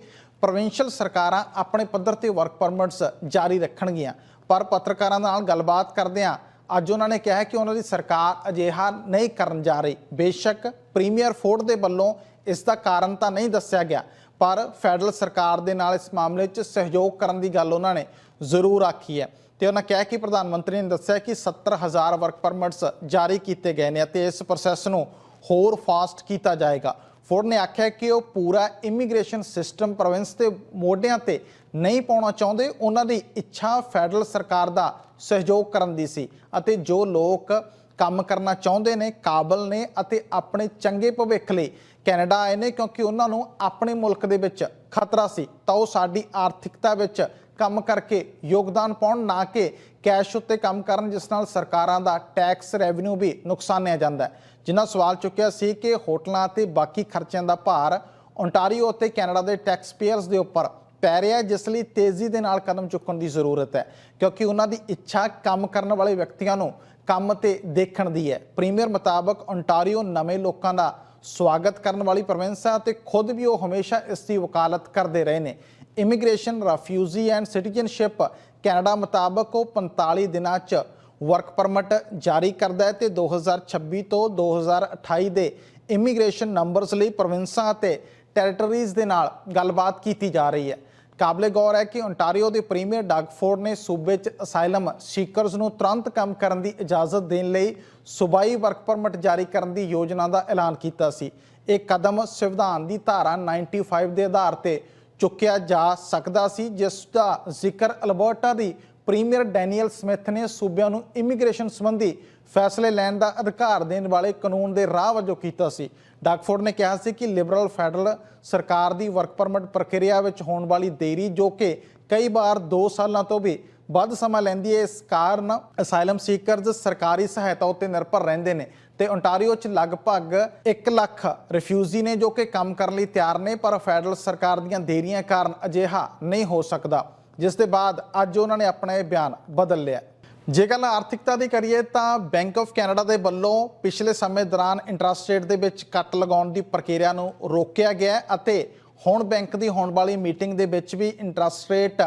ਪ੍ਰੋਵਿੰਸ਼ੀਅਲ ਸਰਕਾਰਾਂ ਆਪਣੇ ਪੱਧਰ ਤੇ ਵਰਕ ਪਰਮਿਟਸ ਜਾਰੀ ਰੱਖਣਗੀਆਂ। ਪਰ ਪੱਤਰਕਾਰਾਂ ਨਾਲ ਗੱਲਬਾਤ ਕਰਦਿਆਂ ਅੱਜ ਉਹਨਾਂ ਨੇ ਕਿਹਾ ਕਿ ਉਹਨਾਂ ਦੀ ਸਰਕਾਰ ਅਜਿਹਾ ਨਹੀਂ ਕਰਨ ਜਾ ਰਹੀ। ਬੇਸ਼ੱਕ ਪ੍ਰੀਮੀਅਰ ਫੋਰਡ ਦੇ ਵੱਲੋਂ ਇਸ ਦਾ ਕਾਰਨ ਤਾਂ ਨਹੀਂ ਦੱਸਿਆ ਗਿਆ, ਪਰ ਫੈਡਰਲ ਸਰਕਾਰ ਦੇ ਨਾਲ ਇਸ ਮਾਮਲੇ 'ਚ ਸਹਿਯੋਗ ਕਰਨ ਦੀ ਗੱਲ ਉਹਨਾਂ ਨੇ ਜ਼ਰੂਰ ਆਖੀ ਹੈ। ਤੇ ਉਹਨਾਂ ਕਿਹਾ ਕਿ ਪ੍ਰਧਾਨ ਮੰਤਰੀ ਨੇ ਦੱਸਿਆ ਕਿ 70000 ਵਰਕ ਪਰਮਿਟਸ ਜਾਰੀ ਕੀਤੇ ਗਏ ਨੇ ਅਤੇ ਇਸ ਪ੍ਰੋਸੈਸ ਨੂੰ ਹੋਰ ਫਾਸਟ ਕੀਤਾ ਜਾਏਗਾ। ਫੋਰਡ ਨੇ ਆਖਿਆ ਕਿ ਉਹ ਪੂਰਾ ਇਮੀਗ੍ਰੇਸ਼ਨ ਸਿਸਟਮ ਪ੍ਰੋਵਿੰਸ ਦੇ ਮੋਢਿਆਂ ਤੇ ਨਹੀਂ ਪਾਉਣਾ ਚਾਹੁੰਦੇ, ਉਹਨਾਂ ਦੀ ਇੱਛਾ ਫੈਡਰਲ ਸਰਕਾਰ ਦਾ ਸਹਿਯੋਗ ਕਰਨ ਦੀ ਸੀ ਅਤੇ ਜੋ ਲੋਕ ਕੰਮ ਕਰਨਾ ਚਾਹੁੰਦੇ ਨੇ, ਕਾਬਲ ਨੇ ਅਤੇ ਆਪਣੇ ਚੰਗੇ ਭਵਿੱਖ ਲਈ ਕੈਨੇਡਾ ਆਏ ਨੇ ਕਿਉਂਕਿ ਉਹਨਾਂ ਨੂੰ ਆਪਣੇ ਮੁਲਕ ਦੇ ਵਿੱਚ ਖਤਰਾ ਸੀ, ਤਾਂ ਉਹ ਸਾਡੀ ਆਰਥਿਕਤਾ ਵਿੱਚ ਕੰਮ ਕਰਕੇ ਯੋਗਦਾਨ ਪਾਉਣ, ਨਾ ਕਿ ਕੈਸ਼ ਉੱਤੇ ਕੰਮ ਕਰਨ, ਜਿਸ ਨਾਲ ਸਰਕਾਰਾਂ ਦਾ ਟੈਕਸ ਰੈਵਨਿਊ ਵੀ ਨੁਕਸਾਨਿਆ ਜਾਂਦਾ ਹੈ। ਜਿਨ੍ਹਾਂ ਸਵਾਲ ਚੁੱਕਿਆ ਸੀ ਕਿ ਹੋਟਲਾਂ ਅਤੇ ਬਾਕੀ ਖਰਚਿਆਂ ਦਾ ਭਾਰ ਓਨਟਾਰੀਓ ਅਤੇ ਕੈਨੇਡਾ ਦੇ ਟੈਕਸ ਪੇਅਰਸ ਦੇ ਉੱਪਰ ਪੈ ਰਿਹਾ ਜਿਸ ਲਈ ਤੇਜ਼ੀ ਦੇ ਨਾਲ ਕਦਮ ਚੁੱਕਣ ਦੀ ਜ਼ਰੂਰਤ ਹੈ, ਕਿਉਂਕਿ ਉਹਨਾਂ ਦੀ ਇੱਛਾ ਕੰਮ ਕਰਨ ਵਾਲੇ ਵਿਅਕਤੀਆਂ ਨੂੰ ਕੰਮ ਤੇ ਦੇਖਣ ਦੀ ਹੈ। ਪ੍ਰੀਮੀਅਰ ਮੁਤਾਬਕ ਓਨਟਾਰੀਓ ਨਵੇਂ ਲੋਕਾਂ ਦਾ ਸਵਾਗਤ ਕਰਨ ਵਾਲੀ ਪ੍ਰੋਵਿੰਸ ਹੈ ਅਤੇ ਖੁਦ ਵੀ ਉਹ ਹਮੇਸ਼ਾ ਇਸ ਦੀ ਵਕਾਲਤ ਕਰਦੇ ਰਹੇ ਨੇ। Immigration, refugee and citizenship Canada ਮੁਤਾਬਕ ਉਹ 45 ਦਿਨਾਂ 'ਚ ਵਰਕ ਪਰਮਿਟ ਜਾਰੀ ਕਰਦਾ ਹੈ ਤੇ 2026 ਤੋਂ 2028 ਦੇ ਇਮੀਗ੍ਰੇਸ਼ਨ ਨੰਬਰਸ ਲਈ ਪ੍ਰੋਵਿੰਸਾਂ ਅਤੇ ਟੈਰੀਟਰੀਜ਼ ਦੇ ਨਾਲ ਗੱਲਬਾਤ ਕੀਤੀ ਜਾ ਰਹੀ ਹੈ। ਕਾਬਲੇ ਗੌਰ ਹੈ ਕਿ ਓਨਟਾਰੀਓ ਦੇ ਪ੍ਰੀਮੀਅਰ ਡਗ ਫੋਰਡ ਨੇ ਸੂਬੇ 'ਚ ਅਸਾਈਲਮ ਸੀਕਰਸ ਨੂੰ ਤੁਰੰਤ ਕੰਮ ਕਰਨ ਦੀ ਇਜਾਜ਼ਤ ਦੇਣ ਲਈ ਸੂਬਾਈ ਵਰਕ ਪਰਮਿਟ ਜਾਰੀ ਕਰਨ ਦੀ ਯੋਜਨਾ ਦਾ ਐਲਾਨ ਕੀਤਾ ਸੀ। ਇਹ ਕਦਮ ਸੰਵਿਧਾਨ ਦੀ ਧਾਰਾ 95 ਦੇ ਆਧਾਰ ਤੇ ਚੁੱਕਿਆ ਜਾ ਸਕਦਾ ਸੀ, ਜਿਸ ਦਾ ਜ਼ਿਕਰ ਅਲਬਰਟਾ ਦੀ ਪ੍ਰੀਮੀਅਰ ਡੈਨੀਅਲ ਸਮਿਥ ਨੇ ਸੂਬਿਆਂ ਨੂੰ ਇਮੀਗ੍ਰੇਸ਼ਨ ਸੰਬੰਧੀ ਫੈਸਲੇ ਲੈਣ ਦਾ ਅਧਿਕਾਰ ਦੇਣ ਵਾਲੇ ਕਾਨੂੰਨ ਦੇ ਰਾਹ ਵਜੋਂ ਕੀਤਾ ਸੀ। ਡਾਕਫੋਰਡ ਨੇ ਕਿਹਾ ਸੀ ਕਿ ਲਿਬਰਲ ਫੈਡਰਲ ਸਰਕਾਰ ਦੀ ਵਰਕ ਪਰਮਿਟ ਪ੍ਰਕਿਰਿਆ ਵਿੱਚ ਹੋਣ ਵਾਲੀ ਦੇਰੀ ਜੋ ਕਿ ਕਈ ਵਾਰ 2 ਸਾਲਾਂ ਤੋਂ ਵੀ ਵੱਧ ਸਮਾਂ ਲੈਂਦੀ ਹੈ, ਇਸ ਕਾਰਨ ਅਸਾਈਲਮ ਸੀਕਰਜ਼ ਸਰਕਾਰੀ ਸਹਾਇਤਾ ਉੱਤੇ ਨਿਰਭਰ ਰਹਿੰਦੇ ਨੇ ਤੇ ਓਨਟਾਰੀਓ 'ਚ ਲਗਭਗ 1 ਲੱਖ ਰਿਫਿਊਜੀ ਨੇ ਜੋ ਕਿ ਕੰਮ ਕਰਨ ਲਈ ਤਿਆਰ ਨੇ, ਪਰ ਫੈਡਰਲ ਸਰਕਾਰ ਦੀਆਂ ਦੇਰੀਆਂ ਕਾਰਨ ਅਜਿਹਾ ਨਹੀਂ ਹੋ ਸਕਦਾ। ਜਿਸ ਦੇ ਬਾਅਦ ਅੱਜ ਉਹਨਾਂ ਨੇ ਆਪਣਾ ਇਹ ਬਿਆਨ ਬਦਲ ਲਿਆ। ਜੇ ਗੱਲ ਆਰਥਿਕਤਾ ਦੀ ਕਰੀਏ ਤਾਂ ਬੈਂਕ ਆਫ ਕੈਨੇਡਾ ਦੇ ਵੱਲੋਂ ਪਿਛਲੇ ਸਮੇਂ ਦੌਰਾਨ ਇੰਟਰਸਟ ਰੇਟ ਦੇ ਵਿੱਚ ਕੱਟ ਲਗਾਉਣ ਦੀ ਪ੍ਰਕਿਰਿਆ ਨੂੰ ਰੋਕਿਆ ਗਿਆ ਹੈ ਅਤੇ ਹੁਣ ਬੈਂਕ ਦੀ ਹੋਣ ਵਾਲੀ ਮੀਟਿੰਗ ਦੇ ਵਿੱਚ ਵੀ ਇੰਟਰਸਟ ਰੇਟ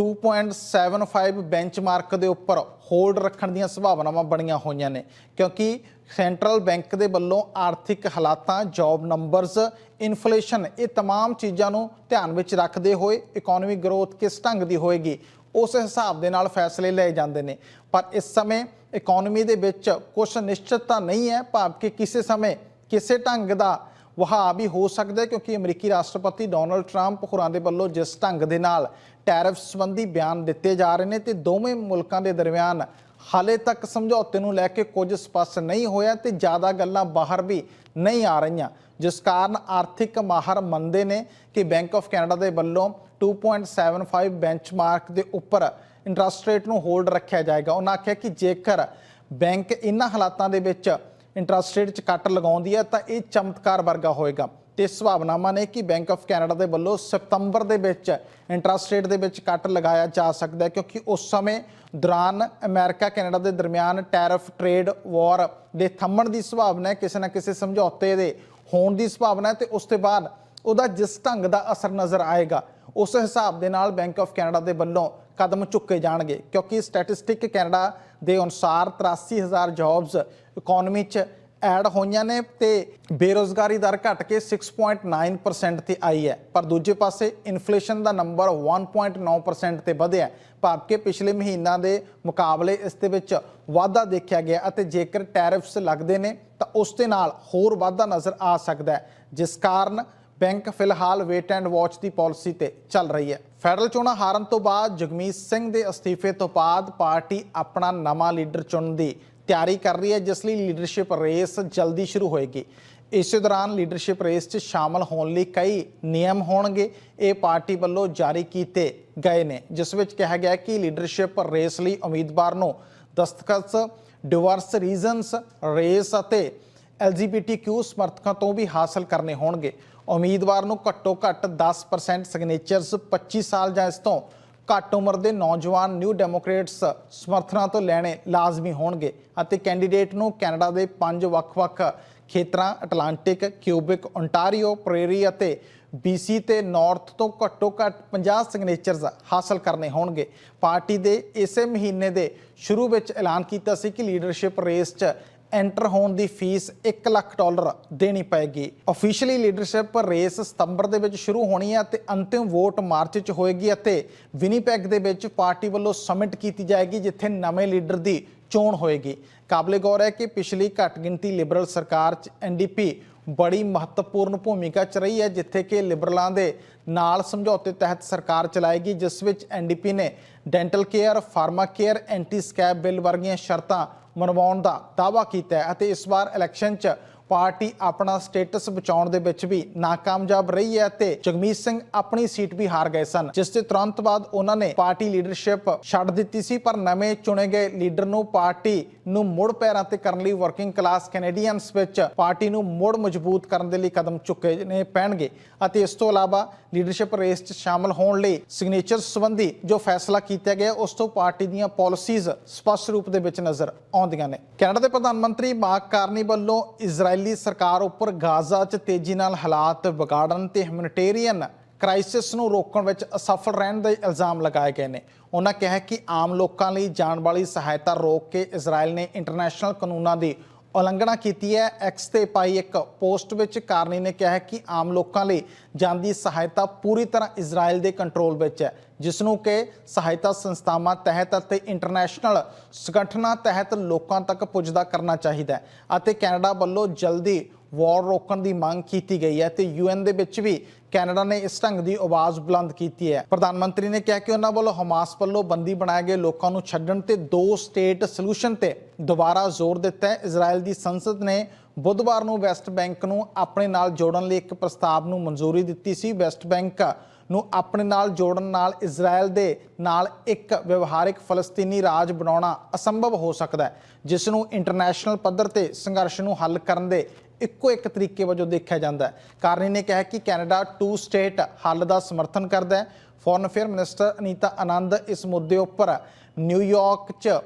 2.75 ਬੈਂਚਮਾਰਕ ਦੇ ਉੱਪਰ ਹੋਲਡ ਰੱਖਣ ਦੀਆਂ ਸੰਭਾਵਨਾਵਾਂ ਬਣੀਆਂ ਹੋਈਆਂ ਨੇ ਕਿਉਂਕਿ ਸੈਂਟਰਲ ਬੈਂਕ ਦੇ ਵੱਲੋਂ ਆਰਥਿਕ ਹਾਲਾਤਾਂ ਜੌਬ ਨੰਬਰਸ ਇਨਫਲੇਸ਼ਨ ਇਹ तमाम ਚੀਜ਼ਾਂ ਨੂੰ ਧਿਆਨ ਵਿੱਚ ਰੱਖਦੇ ਹੋਏ ਇਕਨੋਮਿਕ ਗਰੋਥ ਕਿਸ ਢੰਗ ਦੀ ਹੋਏਗੀ ਉਸ ਹਿਸਾਬ ਦੇ ਨਾਲ ਫੈਸਲੇ ਲਏ ਜਾਂਦੇ ਨੇ। ਪਰ ਇਸ ਸਮੇਂ ਇਕਨੋਮੀ ਦੇ ਵਿੱਚ ਕੁਝ ਨਿਸ਼ਚਿਤਤਾ ਨਹੀਂ ਹੈ, ਭਾਵ ਕਿ ਕਿਸੇ ਸਮੇਂ ਕਿਸੇ ਢੰਗ ਦਾ ਵਹਾਅ ਵੀ ਹੋ ਸਕਦਾ ਕਿਉਂਕਿ ਅਮਰੀਕੀ ਰਾਸ਼ਟਰਪਤੀ ਡੋਨਲਡ ਟਰੰਪ ਹੋਰਾਂ ਦੇ ਵੱਲੋਂ ਜਿਸ ਢੰਗ ਦੇ ਨਾਲ ਟੈਰਿਫ ਸੰਬੰਧੀ ਬਿਆਨ ਦਿੱਤੇ ਜਾ ਰਹੇ ਨੇ ਤੇ ਦੋਵੇਂ ਮੁਲਕਾਂ ਦੇ ਦਰਮਿਆਨ ਹਾਲੇ ਤੱਕ ਸਮਝੌਤੇ ਨੂੰ ਲੈ ਕੇ ਕੁਝ ਸਪਸ਼ਟ ਨਹੀਂ ਹੋਇਆ ਤੇ ਜ਼ਿਆਦਾ ਗੱਲਾਂ ਬਾਹਰ ਵੀ ਨਹੀਂ ਆ ਰਹੀਆਂ। ਜਿਸ ਕਾਰਨ ਆਰਥਿਕ ਮਾਹਰ ਮੰਨਦੇ ਨੇ ਕਿ ਬੈਂਕ ਆਫ ਕੈਨੇਡਾ ਦੇ ਵੱਲੋਂ 2.75 ਬੈਂਚਮਾਰਕ ਦੇ ਉੱਪਰ ਇੰਟਰਸਟ ਰੇਟ ਨੂੰ ਹੋਲਡ ਰੱਖਿਆ ਜਾਏਗਾ। ਉਹਨਾਂ ਆਖਿਆ ਕਿ ਜੇਕਰ ਬੈਂਕ ਇਹਨਾਂ ਹਾਲਾਤਾਂ ਦੇ ਵਿੱਚ ਇੰਟਰਸਟ ਰੇਟ 'ਚ ਕੱਟ ਲਗਾਉਂਦੀ ਹੈ, ਤਾਂ ਇਹ ਚਮਤਕਾਰ ਵਰਗਾ ਹੋਏਗਾ। ਤੇ ਸੰਭਾਵਨਾਵਾਂ ਨੇ ਕਿ ਬੈਂਕ ਆਫ ਕੈਨੇਡਾ ਦੇ ਵੱਲੋਂ ਸਤੰਬਰ ਦੇ ਵਿੱਚ ਇੰਟਰਸਟ ਰੇਟ ਦੇ ਵਿੱਚ ਕੱਟ ਲਗਾਇਆ ਜਾ ਸਕਦਾ ਹੈ, ਕਿਉਂਕਿ ਉਸ ਸਮੇਂ ਦੌਰਾਨ ਅਮਰੀਕਾ, ਕੈਨੇਡਾ ਦੇ ਦਰਮਿਆਨ ਟੈਰਿਫ ਟ੍ਰੇਡ ਵਾਰ ਦੇ ਥੰਮਣ ਦੀ ਸੰਭਾਵਨਾ ਹੈ। ਕਿਸੇ ਨਾ ਕਿਸੇ ਸਮਝੌਤੇ ਦੇ ਹੋਣ ਦੀ ਸੰਭਾਵਨਾ ਹੈ ਤੇ ਉਸ ਤੋਂ ਬਾਅਦ ਉਹਦਾ ਜਿਸ ਢੰਗ ਦਾ ਅਸਰ ਨਜ਼ਰ ਆਏਗਾ, ਉਸ ਹਿਸਾਬ ਦੇ ਨਾਲ ਬੈਂਕ ਆਫ ਕੈਨੇਡਾ ਦੇ ਵੱਲੋਂ ਕਦਮ ਚੁੱਕੇ ਜਾਣਗੇ। ਕਿਉਂਕਿ ਸਟੈਟਿਸਟਿਕ ਕੈਨੇਡਾ ਦੇ ਅਨੁਸਾਰ 83000 ਜੌਬਸ ਇਕਨੋਮੀ 'ਚ ਐਡ ਹੋਈਆਂ ਨੇ ਤੇ ਬੇਰੋਜ਼ਗਾਰੀ ਦਰ ਘਟ ਕੇ 6.9% ਤੇ ਆਈ ਹੈ। ਪਰ ਦੂਜੇ ਪਾਸੇ ਇਨਫਲੇਸ਼ਨ ਦਾ ਨੰਬਰ 1.9% ਤੇ ਵਧਿਆ ਭਾਵ ਕਿ ਪਿਛਲੇ ਮਹੀਨਾ ਦੇ ਮੁਕਾਬਲੇ ਇਸ ਦੇ ਵਿੱਚ ਵਾਧਾ ਦੇਖਿਆ ਗਿਆ ਅਤੇ ਜੇਕਰ ਟੈਰਿਫਸ ਲੱਗਦੇ ਨੇ ਤਾਂ ਉਸ ਦੇ ਨਾਲ ਹੋਰ ਵਾਧਾ ਨਜ਼ਰ ਆ ਸਕਦਾ ਹੈ, ਜਿਸ ਕਾਰਨ ਬੈਂਕ ਫਿਲਹਾਲ ਵੇਟ ਐਂਡ ਵਾਚ ਦੀ ਪਾਲਿਸੀ ਤੇ ਚੱਲ ਰਹੀ ਹੈ। ਫੈਡਰਲ ਚੋਣਾਂ ਹਾਰਨ ਤੋਂ ਬਾਅਦ ਜਗਮੀਤ ਸਿੰਘ ਦੇ ਅਸਤੀਫੇ ਤੋਂ ਬਾਅਦ ਪਾਰਟੀ ਆਪਣਾ ਨਵਾਂ ਲੀਡਰ ਚੁਣਨ ਦੀ ਤਿਆਰੀ ਕਰ ਰਹੀ ਹੈ, ਜਿਸ ਲਈ ਲੀਡਰਸ਼ਿਪ ਰੇਸ ਜਲਦੀ ਸ਼ੁਰੂ ਹੋਏਗੀ। ਇਸੇ ਦੌਰਾਨ ਲੀਡਰਸ਼ਿਪ ਰੇਸ 'ਚ ਸ਼ਾਮਲ ਹੋਣ ਲਈ ਕਈ ਨਿਯਮ ਹੋਣਗੇ। ਇਹ ਪਾਰਟੀ ਵੱਲੋਂ ਜਾਰੀ ਕੀਤੇ ਗਏ ਨੇ, ਜਿਸ ਵਿੱਚ ਕਿਹਾ ਗਿਆ ਕਿ ਲੀਡਰਸ਼ਿਪ ਰੇਸ ਲਈ ਉਮੀਦਵਾਰ ਨੂੰ ਦਸਤਖਤ ਡਿਵਰਸ ਰੀਜ਼ਨਸ ਰੇਸ ਅਤੇ LGBTQ ਸਮਰਥਕਾਂ ਤੋਂ ਵੀ ਹਾਸਲ ਕਰਨੇ ਹੋਣਗੇ। ਉਮੀਦਵਾਰ ਨੂੰ ਘੱਟੋ ਘੱਟ 10% ਸਿਗਨੇਚਰਸ 25 ਸਾਲ ਜਾਂ ਇਸ ਤੋਂ ਘੱਟ ਉਮਰ ਦੇ ਨੌਜਵਾਨ ਨਿਊ ਡੈਮੋਕ੍ਰੇਟਸ ਸਮਰਥਨਾਂ ਤੋਂ ਲੈਣੇ ਲਾਜ਼ਮੀ ਹੋਣਗੇ ਅਤੇ ਕੈਂਡੀਡੇਟ ਨੂੰ ਕੈਨੇਡਾ ਦੇ ਪੰਜ ਵੱਖ-ਵੱਖ ਖੇਤਰਾਂ, ਅਟਲਾਂਟਿਕ, ਕਿਊਬਿਕ ਓਨਟਾਰੀਓ ਪ੍ਰੇਰੀ ਅਤੇ BC ਤੇ ਨਾਰਥ ਤੋਂ ਘੱਟੋ ਘੱਟ 50 ਸਿਗਨੇਚਰਸ ਹਾਸਲ ਕਰਨੇ ਹੋਣਗੇ। ਪਾਰਟੀ ਦੇ ਇਸੇ ਮਹੀਨੇ ਦੇ ਸ਼ੁਰੂ ਵਿੱਚ ਐਲਾਨ ਕੀਤਾ ਸੀ ਕਿ ਲੀਡਰਸ਼ਿਪ ਰੇਸ 'ਚ ਐਂਟਰ ਹੋਣ ਦੀ ਫੀਸ 1 ਲੱਖ ਡਾਲਰ ਦੇਣੀ ਪਏਗੀ। ਅਫੀਸ਼ੀਅਲੀ ਲੀਡਰਸ਼ਿਪ ਰੇਸ ਸਤੰਬਰ ਦੇ ਵਿੱਚ ਸ਼ੁਰੂ ਹੋਣੀ ਹੈ ਤੇ ਅੰਤਿਮ ਵੋਟ ਮਾਰਚ 'ਚ ਹੋਏਗੀ ਅਤੇ ਵਿਨੀਪੈਗ ਦੇ ਵਿੱਚ ਪਾਰਟੀ ਵੱਲੋਂ ਸਮਿਟ ਕੀਤੀ ਜਾਏਗੀ, ਜਿੱਥੇ ਨਵੇਂ ਲੀਡਰ ਦੀ ਚੋਣ ਹੋਏਗੀ। ਕਾਬਲੇ ਗੌਰ ਹੈ ਕਿ ਪਿਛਲੀ ਘੱਟ ਗਿਣਤੀ ਲਿਬਰਲ ਸਰਕਾਰ 'ਚ ਐਨਡੀਪੀ ਬੜੀ ਮਹੱਤਵਪੂਰਨ ਭੂਮਿਕਾ 'ਚ ਰਹੀ ਹੈ, ਜਿੱਥੇ ਕਿ ਲਿਬਰਲਾਂ ਦੇ ਨਾਲ ਸਮਝੌਤੇ ਤਹਿਤ ਸਰਕਾਰ ਚਲਾਏਗੀ, ਜਿਸ ਵਿੱਚ ਐਨਡੀਪੀ ਨੇ dental care pharma care anti scab bill ਵਰਗੀਆਂ ਸ਼ਰਤਾਂ ਮਨਵਾਉਣ ਦਾ ਦਾਅਵਾ ਕੀਤਾ ਹੈ ਅਤੇ ਇਸ ਵਾਰ ਇਲੈਕਸ਼ਨ 'ਚ ਪਾਰਟੀ ਆਪਣਾ ਸਟੇਟਸ ਬਚਾਉਣ ਦੇ ਵਿੱਚ ਵੀ ਨਾਕਾਮਯਾਬ ਰਹੀ ਹੈ ਤੇ ਜਗਮੀਤ ਸਿੰਘ ਆਪਣੀ ਸੀਟ ਵੀ ਹਾਰ ਗਏ ਸਨ, ਜਿਸ ਦੇ ਤੁਰੰਤ ਬਾਅਦ ਉਹਨਾਂ ਨੇ ਪਾਰਟੀ ਲੀਡਰਸ਼ਿਪ ਛੱਡ ਦਿੱਤੀ ਸੀ, ਪਰ ਨਵੇਂ ਚੁਣੇ ਗਏ ਲੀਡਰ ਨੂੰ ਪਾਰਟੀ ਨੂੰ ਮੁੜ ਪੈਰਾਂ ਤੇ ਕਰਨ ਲਈ ਵਰਕਿੰਗ ਕਲਾਸ ਕੈਨੇਡੀਅਨਸ ਵਿੱਚ ਪਾਰਟੀ ਨੂੰ ਮੁੜ ਮਜ਼ਬੂਤ ਕਰਨ ਦੇ ਲਈ ਕਦਮ ਚੁੱਕੇ ਨੇ ਪੈਣਗੇ ਅਤੇ ਇਸ ਤੋਂ ਇਲਾਵਾ ਲੀਡਰਸ਼ਿਪ ਰੇਸ 'ਚ ਸ਼ਾਮਲ ਹੋਣ ਲਈ ਸਿਗਨੇਚਰ ਸੰਬੰਧੀ ਜੋ ਫੈਸਲਾ ਕੀਤਾ ਗਿਆ, ਉਸ ਤੋਂ ਪਾਰਟੀ ਦੀਆਂ ਪਾਲਿਸੀਜ਼ ਸਪਸ਼ਟ ਰੂਪ ਦੇ ਵਿੱਚ ਨਜ਼ਰ ਆਉਂਦੀਆਂ ਨੇ। ਕੈਨੇਡਾ ਦੇ ਪ੍ਰਧਾਨ ਮੰਤਰੀ ਮਾਰਕ ਕਾਰਨੀ ਵੱਲੋਂ ਇਜ਼ਰਾਈਲੀ ਸਰਕਾਰ ਉੱਪਰ ਗਾਜ਼ਾ 'ਚ ਤੇਜ਼ੀ ਨਾਲ ਹਾਲਾਤ ਵਿਗਾੜਨ ਤੇ ਹਿਊਮਨਿਟੇਰੀਅਨ ਕ੍ਰਾਈਸਿਸ ਨੂੰ ਰੋਕਣ ਵਿੱਚ ਅਸਫਲ ਰਹਿਣ ਦੇ ਇਲਜ਼ਾਮ ਲਗਾਏ ਗਏ ਨੇ। ਉਹਨਾਂ ਕਿਹਾ ਕਿ ਆਮ ਲੋਕਾਂ ਲਈ ਜਾਣ ਵਾਲੀ ਸਹਾਇਤਾ ਰੋਕ ਕੇ ਇਜ਼ਰਾਈਲ ਨੇ ਇੰਟਰਨੈਸ਼ਨਲ ਕਾਨੂੰਨਾਂ ਦੀ ਉਲੰਘਣਾ ਕੀਤੀ ਹੈ। ਐਕਸ ਤੇ ਪਾਈ ਇੱਕ ਪੋਸਟ ਵਿੱਚ ਕਾਰਨੀ ਨੇ ਕਿਹਾ ਕਿ ਆਮ ਲੋਕਾਂ ਲਈ ਜਾਂਦੀ ਸਹਾਇਤਾ ਪੂਰੀ ਤਰ੍ਹਾਂ ਇਜ਼ਰਾਈਲ ਦੇ ਕੰਟਰੋਲ ਵਿੱਚ ਹੈ, ਜਿਸ ਨੂੰ ਕਿ ਸਹਾਇਤਾ ਸੰਸਥਾਵਾਂ ਤਹਿਤ ਅਤੇ ਇੰਟਰਨੈਸ਼ਨਲ ਸੰਗਠਨਾਂ ਤਹਿਤ ਲੋਕਾਂ ਤੱਕ ਪੁੱਜਦਾ ਕਰਨਾ ਚਾਹੀਦਾ ਹੈ ਅਤੇ ਕੈਨੇਡਾ ਵੱਲੋਂ ਜਲਦੀ ਵਾਰ ਰੋਕਣ ਦੀ ਮੰਗ ਕੀਤੀ ਗਈ ਹੈ ਤੇ ਯੂਐਨ ਦੇ ਵਿੱਚ ਵੀ ਕੈਨੇਡਾ ਨੇ ਇਸ ਢੰਗ ਦੀ ਆਵਾਜ਼ ਬੁਲੰਦ ਕੀਤੀ ਹੈ। ਪ੍ਰਧਾਨ ਮੰਤਰੀ ਨੇ ਕਿਹਾ ਕਿ ਉਹਨਾਂ ਵੱਲੋਂ ਹਮਾਸ ਵੱਲੋਂ ਬੰਦੀ ਬਣਾਏ ਗਏ ਲੋਕਾਂ ਨੂੰ ਛੱਡਣ ਤੇ ਦੋ ਸਟੇਟ ਸੋਲੂਸ਼ਨ ਤੇ ਦੁਬਾਰਾ ਜ਼ੋਰ ਦਿੱਤਾ ਹੈ। ਇਜ਼ਰਾਈਲ ਦੀ ਸੰਸਦ ਨੇ ਬੁੱਧਵਾਰ ਨੂੰ ਵੈਸਟ ਬੈਂਕ ਨੂੰ ਆਪਣੇ ਨਾਲ ਜੋੜਨ ਲਈ ਇੱਕ ਪ੍ਰਸਤਾਵ ਨੂੰ ਮਨਜ਼ੂਰੀ ਦਿੱਤੀ ਸੀ। ਵੈਸਟ ਬੈਂਕ ਨੂੰ ਆਪਣੇ ਨਾਲ ਜੋੜਨ ਨਾਲ ਇਜ਼ਰਾਈਲ ਦੇ ਨਾਲ ਇੱਕ ਵਿਵਹਾਰਿਕ ਫਲਸਤੀਨੀ ਰਾਜ ਬਣਾਉਣਾ ਅਸੰਭਵ ਹੋ ਸਕਦਾ ਹੈ, ਜਿਸ ਨੂੰ ਇੰਟਰਨੈਸ਼ਨਲ ਪੱਧਰ ਤੇ ਸੰਘਰਸ਼ ਨੂੰ ਹੱਲ ਕਰਨ ਦੇ ਇੱਕੋ ਇੱਕ ਤਰੀਕੇ ਵਜੋਂ ਦੇਖਿਆ ਜਾਂਦਾ ਹੈ। ਕਾਰਨੀ ਨੇ ਕਿਹਾ ਕਿ ਕੈਨੇਡਾ ਟੂ ਸਟੇਟ ਹੱਲ ਦਾ ਸਮਰਥਨ ਕਰਦਾ ਹੈ। Foreign affair minister Anita Anand ਇਸ ਮੁੱਦੇ ਉੱਪਰ ਨਿਊਯਾਰਕ 'ਚ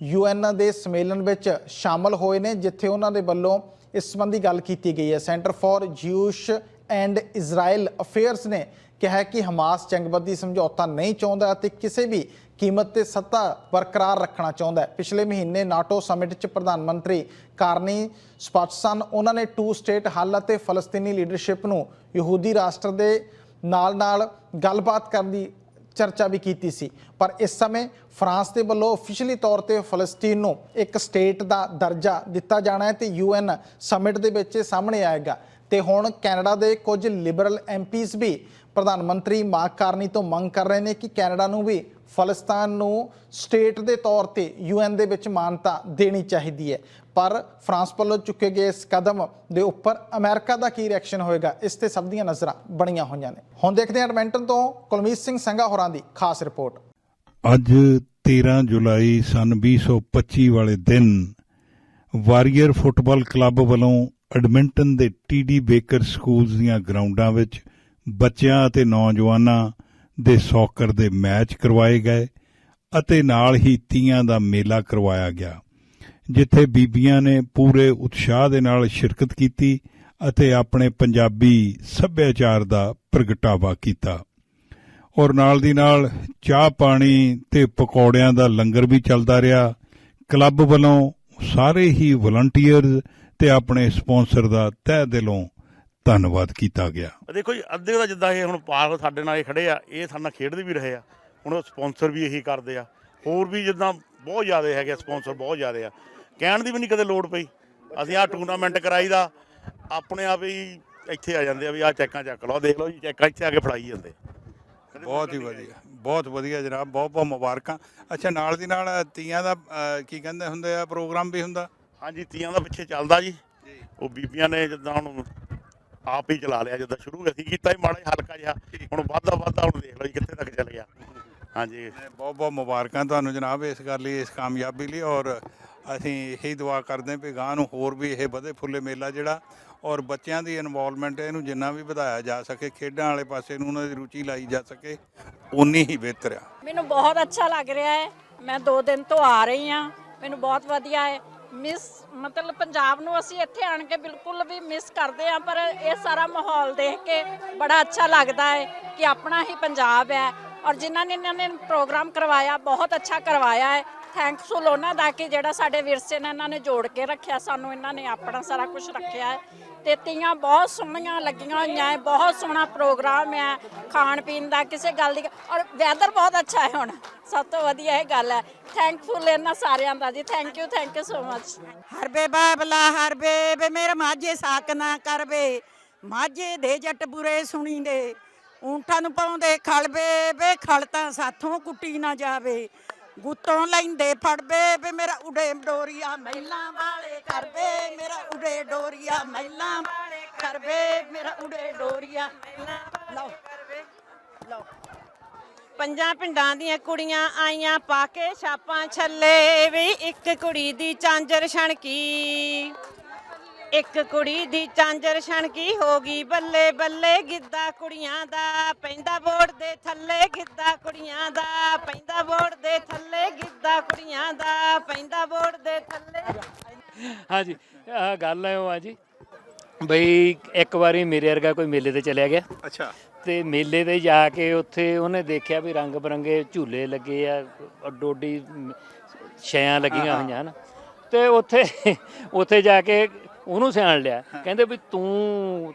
ਯੂਐਨ ਦੇ ਸੰਮੇਲਨ ਵਿੱਚ ਸ਼ਾਮਲ ਹੋਏ ਨੇ, ਜਿੱਥੇ ਉਹਨਾਂ ਦੇ ਵੱਲੋਂ ਇਸ ਸੰਬੰਧੀ ਗੱਲ ਕੀਤੀ ਗਈ ਹੈ। Centre for Jewish and Israel affairs ਨੇ ਕਿਹਾ ਕਿ ਹਮਾਸ ਜੰਗਬੰਦੀ ਸਮਝੌਤਾ ਨਹੀਂ ਚਾਹੁੰਦਾ ਅਤੇ ਕਿਸੇ ਵੀ ਕੀਮਤ ਤੇ ਸੱਤਾ ਬਰਕਰਾਰ ਰੱਖਣਾ ਚਾਹੁੰਦਾ ਹੈ। ਪਿਛਲੇ ਮਹੀਨੇ ਨਾਟੋ ਸਮਿਟ 'ਚ ਪ੍ਰਧਾਨ ਮੰਤਰੀ ਕਾਰਨੀ ਸਪਸ਼ਟ ਸਨ ਉਹਨਾਂ ਨੇ ਟੂ ਸਟੇਟ ਹੱਲ ਅਤੇ ਫਲਸਤੀਨੀ ਲੀਡਰਸ਼ਿਪ ਨੂੰ ਯਹੂਦੀ ਰਾਸ਼ਟਰ ਦੇ ਨਾਲ-ਨਾਲ ਗੱਲਬਾਤ ਕਰਨ ਦੀ ਚਰਚਾ ਵੀ ਕੀਤੀ ਸੀ। ਪਰ ਇਸ ਸਮੇਂ ਫਰਾਂਸ ਦੇ ਵੱਲੋਂ ਅਫੀਸ਼ੀਅਲੀ ਤੌਰ ਤੇ ਫਲਸਤੀਨ ਨੂੰ ਇੱਕ ਸਟੇਟ ਦਾ ਦਰਜਾ ਦਿੱਤਾ ਜਾਣਾ ਹੈ ਤੇ ਯੂਐਨ ਸਮਿਟ ਦੇ ਵਿੱਚ ਸਾਹਮਣੇ ਆਏਗਾ। ਤੇ ਹੁਣ ਕੈਨੇਡਾ ਦੇ ਕੁਝ ਲਿਬਰਲ ਐਮਪੀਜ਼ ਵੀ ਪ੍ਰਧਾਨ ਮੰਤਰੀ ਮਾਰਕ ਕਾਰਨੀ ਤੋਂ ਮੰਗ ਕਰ ਰਹੇ ਨੇ ਕਿ ਕੈਨੇਡਾ ਨੂੰ ਵੀ ਫਲਸਤੀਨ ਨੂੰ ਸਟੇਟ ਦੇ ਤੌਰ ਤੇ ਯੂਐਨ ਦੇ ਵਿੱਚ ਮਾਨਤਾ ਦੇਣੀ ਚਾਹੀਦੀ ਹੈ। ਪਰ ਫਰਾਂਸ ਵੱਲੋਂ ਚੁੱਕੇ ਗਏ ਇਸ ਕਦਮ ਦੇ ਉੱਪਰ ਅਮਰੀਕਾ ਦਾ ਕੀ ਰਿਐਕਸ਼ਨ ਹੋਏਗਾ, ਇਸ ਤੇ ਸਭ ਦੀਆਂ ਨਜ਼ਰਾਂ ਬਣੀਆਂ ਹੋਈਆਂ ਨੇ। ਹੁਣ ਦੇਖਦੇ ਹਾਂ ਐਡਮਿੰਟਨ ਤੋਂ ਕੁਲਮੀਤ ਸਿੰਘ ਸੰਘਾ ਹੋਰਾਂ ਦੀ ਖਾਸ ਰਿਪੋਰਟ।
ਅੱਜ 13 ਜੁਲਾਈ ਸਨ 2025 ਵਾਲੇ ਦਿਨ ਵਾਰੀਅਰ ਫੁੱਟਬਾਲ ਕਲੱਬ ਵੱਲੋਂ ਐਡਮਿੰਟਨ ਦੇ ਟੀਡੀ ਬੇਕਰ ਸਕੂਲਸ ਦੀਆਂ ਗਰਾਊਂਡਾਂ ਵਿੱਚ ਬੱਚਿਆਂ ਅਤੇ ਨੌਜਵਾਨਾਂ ਦੇ ਸੌਕਰ ਦੇ ਮੈਚ ਕਰਵਾਏ ਗਏ ਅਤੇ ਨਾਲ ਹੀ ਤੀਆਂ ਦਾ ਮੇਲਾ ਕਰਵਾਇਆ ਗਿਆ, ਜਿੱਥੇ ਬੀਬੀਆਂ ਨੇ ਪੂਰੇ ਉਤਸ਼ਾਹ ਦੇ ਨਾਲ ਸ਼ਿਰਕਤ ਕੀਤੀ ਅਤੇ ਆਪਣੇ ਪੰਜਾਬੀ ਸੱਭਿਆਚਾਰ ਦਾ ਪ੍ਰਗਟਾਵਾ ਕੀਤਾ। ਔਰ ਨਾਲ ਦੀ ਨਾਲ ਚਾਹ ਪਾਣੀ ਤੇ ਪਕੌੜਿਆਂ ਦਾ ਲੰਗਰ ਵੀ ਚੱਲਦਾ ਰਿਹਾ। ਕਲੱਬ ਵੱਲੋਂ ਸਾਰੇ ਹੀ ਵਲੰਟੀਅਰਸ ਤੇ ਆਪਣੇ ਸਪਾਂਸਰ ਦਾ ਤਹਿ ਦਿਲੋਂ ਧੰਨਵਾਦ ਕੀਤਾ ਗਿਆ।
ਦੇਖੋ ਜੀ ਅੱਧੇ ਦਾ ਜਿੱਦਾਂ ਇਹ ਹੁਣ ਪਾਰ ਸਾਡੇ ਨਾਲ ਇਹ ਖੜੇ ਆ ਇਹ ਸਾਡੇ ਨਾਲ ਖੇਡਦੇ ਵੀ ਰਹੇ ਆ। ਹੁਣ ਉਹ ਸਪਾਂਸਰ ਵੀ ਇਹੀ ਕਰਦੇ ਆ। ਹੋਰ ਵੀ ਜਿੱਦਾਂ ਬਹੁਤ ਜ਼ਿਆਦਾ ਹੈਗੇ ਸਪਾਂਸਰ ਬਹੁਤ ਜ਼ਿਆਦਾ ਆ। ਕਹਿਣ ਦੀ ਵੀ ਨਹੀਂ ਕਦੇ ਲੋੜ ਪਈ। ਅਸੀਂ ਆਹ ਟੂਰਨਾਮੈਂਟ ਕਰਾਈਦਾ ਆਪਣੇ ਆਪ ਹੀ ਇੱਥੇ ਆ ਜਾਂਦੇ ਆ ਵੀ ਆਹ ਚੈੱਕਾਂ ਚੱਕ ਲਓ ਦੇਖ ਲਓ ਜੀ ਚੈੱਕਾਂ ਇੱਥੇ ਆ ਕੇ ਫੜਾਈ ਜਾਂਦੇ
ਬਹੁਤ ਹੀ ਵਧੀਆ ਬਹੁਤ ਵਧੀਆ ਜਨਾਬ ਬਹੁਤ ਬਹੁਤ ਮੁਬਾਰਕਾਂ। ਅੱਛਾ ਨਾਲ ਦੀ ਨਾਲ ਤੀਆਂ ਦਾ ਕੀ ਕਹਿੰਦੇ ਹੁੰਦੇ ਆ ਪ੍ਰੋਗਰਾਮ ਵੀ ਹੁੰਦਾ?
ਹਾਂਜੀ ਤੀਆਂ ਦਾ ਪਿੱਛੇ ਚੱਲਦਾ ਜੀ। ਉਹ ਬੀਬੀਆਂ ਨੇ ਜਿੱਦਾਂ ਹੁਣ ਆਪ ਹੀ ਚਲਾ ਲਿਆ ਜਿੱਦਾਂ ਸ਼ੁਰੂ ਅਸੀਂ ਕੀਤਾ ਹੀ ਮਾੜਾ ਜਿਹਾ ਹਲਕਾ ਜਿਹਾ। ਹੁਣ ਵੱਧਦਾ ਵੱਧਦਾ ਹੁਣ ਦੇਖ ਲਓ ਜੀ ਕਿੱਥੇ ਤੱਕ ਚੱਲ ਗਿਆ। ਹਾਂਜੀ।
ਬਹੁਤ ਬਹੁਤ ਮੁਬਾਰਕਾਂ ਤੁਹਾਨੂੰ ਜਨਾਬ ਇਸ ਗੱਲ ਲਈ ਇਸ ਕਾਮਯਾਬੀ ਲਈ ਔਰ ਅਸੀਂ ਇਹੀ ਦੁਆ ਕਰਦੇ ਹਾਂ ਵੀ ਗਾਂ ਨੂੰ ਹੋਰ ਵੀ ਇਹ ਵਧੇ ਫੁੱਲੇ ਮੇਲਾ ਜਿਹੜਾ ਔਰ ਬੱਚਿਆਂ ਦੀ ਇਨਵੋਲਵਮੈਂਟ ਇਹਨੂੰ ਜਿੰਨਾ ਵੀ ਵਧਾਇਆ ਜਾ ਸਕੇ ਖੇਡਾਂ ਵਾਲੇ ਪਾਸੇ ਨੂੰ ਉਹਨਾਂ ਦੀ ਰੁਚੀ ਲਾਈ ਜਾ ਸਕੇ ਉਨੀ ਹੀ ਬਿਹਤਰ ਆ।
ਮੈਨੂੰ ਬਹੁਤ ਅੱਛਾ ਲੱਗ ਰਿਹਾ ਹੈ। ਮੈਂ 2 ਦਿਨ ਤੋਂ ਆ ਰਹੀ ਹਾਂ। ਮੈਨੂੰ ਬਹੁਤ ਵਧੀਆ ਹੈ। ਮਿਸ ਮਤਲਬ ਪੰਜਾਬ ਨੂੰ ਅਸੀਂ ਇੱਥੇ ਆਣ ਕੇ ਬਿਲਕੁਲ ਵੀ ਮਿਸ ਕਰਦੇ ਆ ਪਰ ਇਹ ਸਾਰਾ ਮਾਹੌਲ ਦੇਖ ਕੇ ਬੜਾ ਅੱਛਾ ਲੱਗਦਾ ਹੈ ਕਿ ਆਪਣਾ ਹੀ ਪੰਜਾਬ ਹੈ ਔਰ ਜਿਨ੍ਹਾਂ ਨੇ ਇਹਨਾਂ ਨੇ ਪ੍ਰੋਗਰਾਮ ਕਰਵਾਇਆ, ਬਹੁਤ ਅੱਛਾ ਕਰਵਾਇਆ ਹੈ। ਥੈਂਕਫੁਲ ਉਹਨਾਂ ਦਾ ਕਿ ਜਿਹੜਾ ਸਾਡੇ ਵਿਰਸੇ ਨਾਲ ਇਹਨਾਂ ਨੇ ਜੋੜ ਕੇ ਰੱਖਿਆ, ਸਾਨੂੰ ਇਹਨਾਂ ਨੇ ਆਪਣਾ ਸਾਰਾ ਕੁਝ ਰੱਖਿਆ ਹੈ। ਤੇ ਤੀਆਂ ਬਹੁਤ ਸੋਹਣੀਆਂ ਲੱਗੀਆਂ ਹੋਈਆਂ ਹੈ ਬਹੁਤ ਸੋਹਣਾ ਪ੍ਰੋਗਰਾਮ ਹੈ ਖਾਣ ਪੀਣ ਦਾ, ਕਿਸੇ ਗੱਲ ਦੀ ਔਰ ਵੈਦਰ ਬਹੁਤ ਅੱਛਾ ਹੈ ਹੁਣ। ਸਭ ਤੋਂ ਵਧੀਆ ਇਹ ਗੱਲ ਹੈ ਥੈਂਕਫੁਲ ਇਹਨਾਂ ਸਾਰਿਆਂ ਦਾ ਜੀ। Thank you thank you so much
ਹਰਬੇ ਬਾਬਲਾ ਹਰਬੇ ਬੇ ਮੇਰੇ ਮਾਝੇ ਸਾਕ ਨਾ ਕਰਵੇ ਮਾਝੇ ਦੇ ਜੱਟ ਬੁਰੇ ਸੁਣੀ ਦੇ ਊਂਠਾਂ ਨੂੰ ਪਾਉਂਦੇ ਖਲਬੇ ਬੇ, ਖਲ ਤਾਂ ਸਾਥੋਂ ਕੁੱਟੀ ਨਾ ਜਾਵੇ। ਗੁੱਤੋਂ ਲੈਂਦੇ ਫੜਬੇ ਵੇ ਮੇਰਾ ਉਡੇ ਡੋਰੀਆ ਮਹਿਲਾਂ ਵਾਲੇ ਕਰਵੇ ਮੇਰਾ ਉਡੇ ਡੋਰੀਆ ਮਹਿਲਾਂ ਵਾਲੇ ਕਰਵੇ ਮੇਰਾ ਉਡੇ ਡੋਰੀਆ ਲਓ। ਲਓ।
ਪੰਜਾਂ ਪਿੰਡਾਂ ਦੀਆਂ ਕੁੜੀਆਂ ਆਈਆਂ ਪਾ ਕੇ ਛਾਪਾਂ ਛੱਲੇ ਵੀ ਇੱਕ ਕੁੜੀ ਦੀ ਚਾਂਜਰ ਛਣਕੀ। ਇੱਕ ਕੁੜੀ ਦੀ ਚਾਂਜਰ ਛਣਕੀ ਹੋ ਗਈ ਬੱਲੇ ਬੱਲੇ ਗਿੱਧਾ ਕੁੜੀਆਂ ਦਾ ਪੈਂਦਾ ਬੋੜ ਦੇ ਥੱਲੇ ਗਿੱਧਾ ਕੁੜੀਆਂ ਦਾ ਪੈਂਦਾ ਬੋੜ ਦੇ ਥੱਲੇ ਗਿੱਧਾ ਕੁੜੀਆਂ ਦਾ ਪੈਂਦਾ ਬੋੜ ਦੇ ਥੱਲੇ।
ਹਾਂਜੀ ਆਹ ਗੱਲ ਹੈ ਉਹ ਆ ਜੀ। ਬਈ ਇੱਕ ਵਾਰੀ ਮੇਰੇ ਵਰਗਾ ਕੋਈ ਮੇਲੇ ਤੇ ਚਲਿਆ ਗਿਆ।
ਅੱਛਾ।
ਤੇ ਮੇਲੇ ਤੇ ਜਾ ਕੇ ਉੱਥੇ ਉਹਨੇ ਦੇਖਿਆ ਵੀ ਰੰਗ ਬਰੰਗੇ ਝੂਲੇ ਲੱਗੇ ਆ ਡੋਡੀ ਛਾਇਆ ਲੱਗੀਆਂ ਹੋਈਆਂ ਹਨ। ਤੇ ਉੱਥੇ ਉੱਥੇ ਜਾ ਕੇ ਉਹਨੂੰ ਸਿਆਣ ਲਿਆ। ਕਹਿੰਦੇ ਵੀ ਤੂੰ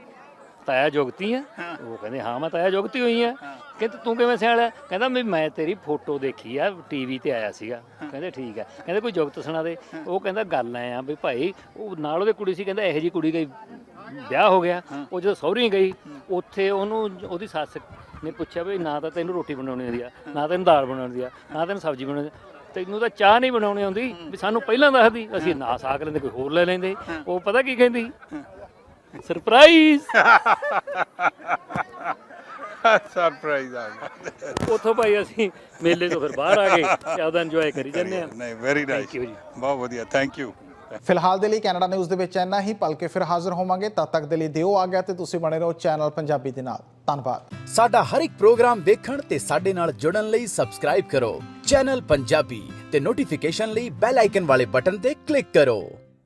ਤਾਇਆ ਜੁਗਤੀ ਆ। ਉਹ ਕਹਿੰਦੇ ਹਾਂ ਮੈਂ ਤਾਇਆ ਜੁਗਤੀ ਹੋਈ ਆ। ਕਹਿੰਦੇ ਤੂੰ ਕਿਵੇਂ ਸਿਆਣ? ਲਿਆ ਕਹਿੰਦਾ ਵੀ ਮੈਂ ਤੇਰੀ ਫੋਟੋ ਦੇਖੀ ਆ ਟੀਵੀ ਤੇ ਆਇਆ ਸੀਗਾ। ਕਹਿੰਦੇ ਠੀਕ ਆ। ਕਹਿੰਦੇ ਕੋਈ ਜੁਗਤ ਸੁਣਾ ਦੇ। ਉਹ ਕਹਿੰਦਾ ਗੱਲ ਐ ਆ ਵੀ ਭਾਈ ਉਹ ਨਾਲ ਉਹਦੇ ਕੁੜੀ ਸੀ ਕਹਿੰਦਾ ਇਹੋ ਜੀ ਕੁੜੀ ਗਈ ਵਿਆਹ ਹੋ ਗਿਆ। ਉਹ ਜਦੋਂ ਸਹੁਰੀ ਗਈ ਉੱਥੇ ਉਹਨੂੰ ਉਹਦੀ ਸੱਸ ਨੇ ਪੁੱਛਿਆ ਵੀ ਨਾ ਤਾਂ ਤੈਨੂੰ ਰੋਟੀ ਬਣਾਉਣੀ ਆਉਂਦੀ ਆ ਨਾ ਤੈਨੂੰ ਦਾਲ ਬਣਾਉਣੀ ਆਉਂਦੀ ਆ ਨਾ ਤੈਨੂੰ ਸਬਜ਼ੀ ਬਣਾਉਣੀ ਆਉਂਦੀ ਆ, ਤੈਨੂੰ ਤਾਂ ਚਾਹ ਨਹੀਂ ਬਣਾਉਣੀ ਆਉਂਦੀ ਵੀ ਸਾਨੂੰ ਪਹਿਲਾਂ ਦੱਸਦੀ ਅਸੀਂ ਨਾ ਸਾਕ ਲੈਂਦੇ ਕੋਈ ਹੋਰ ਲੈ ਲੈਂਦੇ। ਉਹ ਪਤਾ ਕੀ ਕਹਿੰਦੀ? ਸਰਪ੍ਰਾਈਜ਼ <laughs> <laughs>
ਸਰਪ੍ਰਾਈਜ਼ ਆ ਗਿਆ।
ਉੱਥੋਂ ਭਾਈ ਅਸੀਂ ਮੇਲੇ ਤੋਂ ਫਿਰ ਬਾਹਰ ਆ ਗਏ ਤੇ ਆਪਦਾ ਇੰਜੋਏ ਕਰੀ ਜਾਂਦੇ ਆ।
ਨਹੀਂ ਵੈਰੀ ਨਾਈਸ। ਬਹੁਤ ਵਧੀਆ ਥੈਂਕ ਯੂ
ਫਿਲਹਾਲ ਦੇ ਲਈ ਕੈਨੇਡਾ ਨਿਊਜ਼ ਦੇ ਵਿੱਚ ਇੰਨਾ ਹੀ। ਪਲ ਕੇ ਫਿਰ ਹਾਜ਼ਰ ਹੋਵਾਂਗੇ। ਤਦ ਤੱਕ ਦੇ ਲਈ ਦਿਓ ਆ ਗਿਆ ਤੇ ਤੁਸੀਂ ਬਣੇ ਰਹੋ ਚੈਨਲ ਪੰਜਾਬੀ ਦੇ ਨਾਲ। ਧੰਨਵਾਦ।
ਸਾਡਾ ਹਰ ਇੱਕ ਪ੍ਰੋਗਰਾਮ ਦੇਖਣ ਤੇ ਸਾਡੇ ਨਾਲ ਜੁੜਨ ਲਈ ਸਬਸਕ੍ਰਾਈਬ ਕਰੋ। ਚੈਨਲ ਪੰਜਾਬੀ ਤੇ ਨੋਟੀਫਿਕੇਸ਼ਨ ਲਈ ਬੈਲ ਆਈਕਨ ਵਾਲੇ ਬਟਨ ਤੇ ਕਲਿੱਕ ਕਰੋ।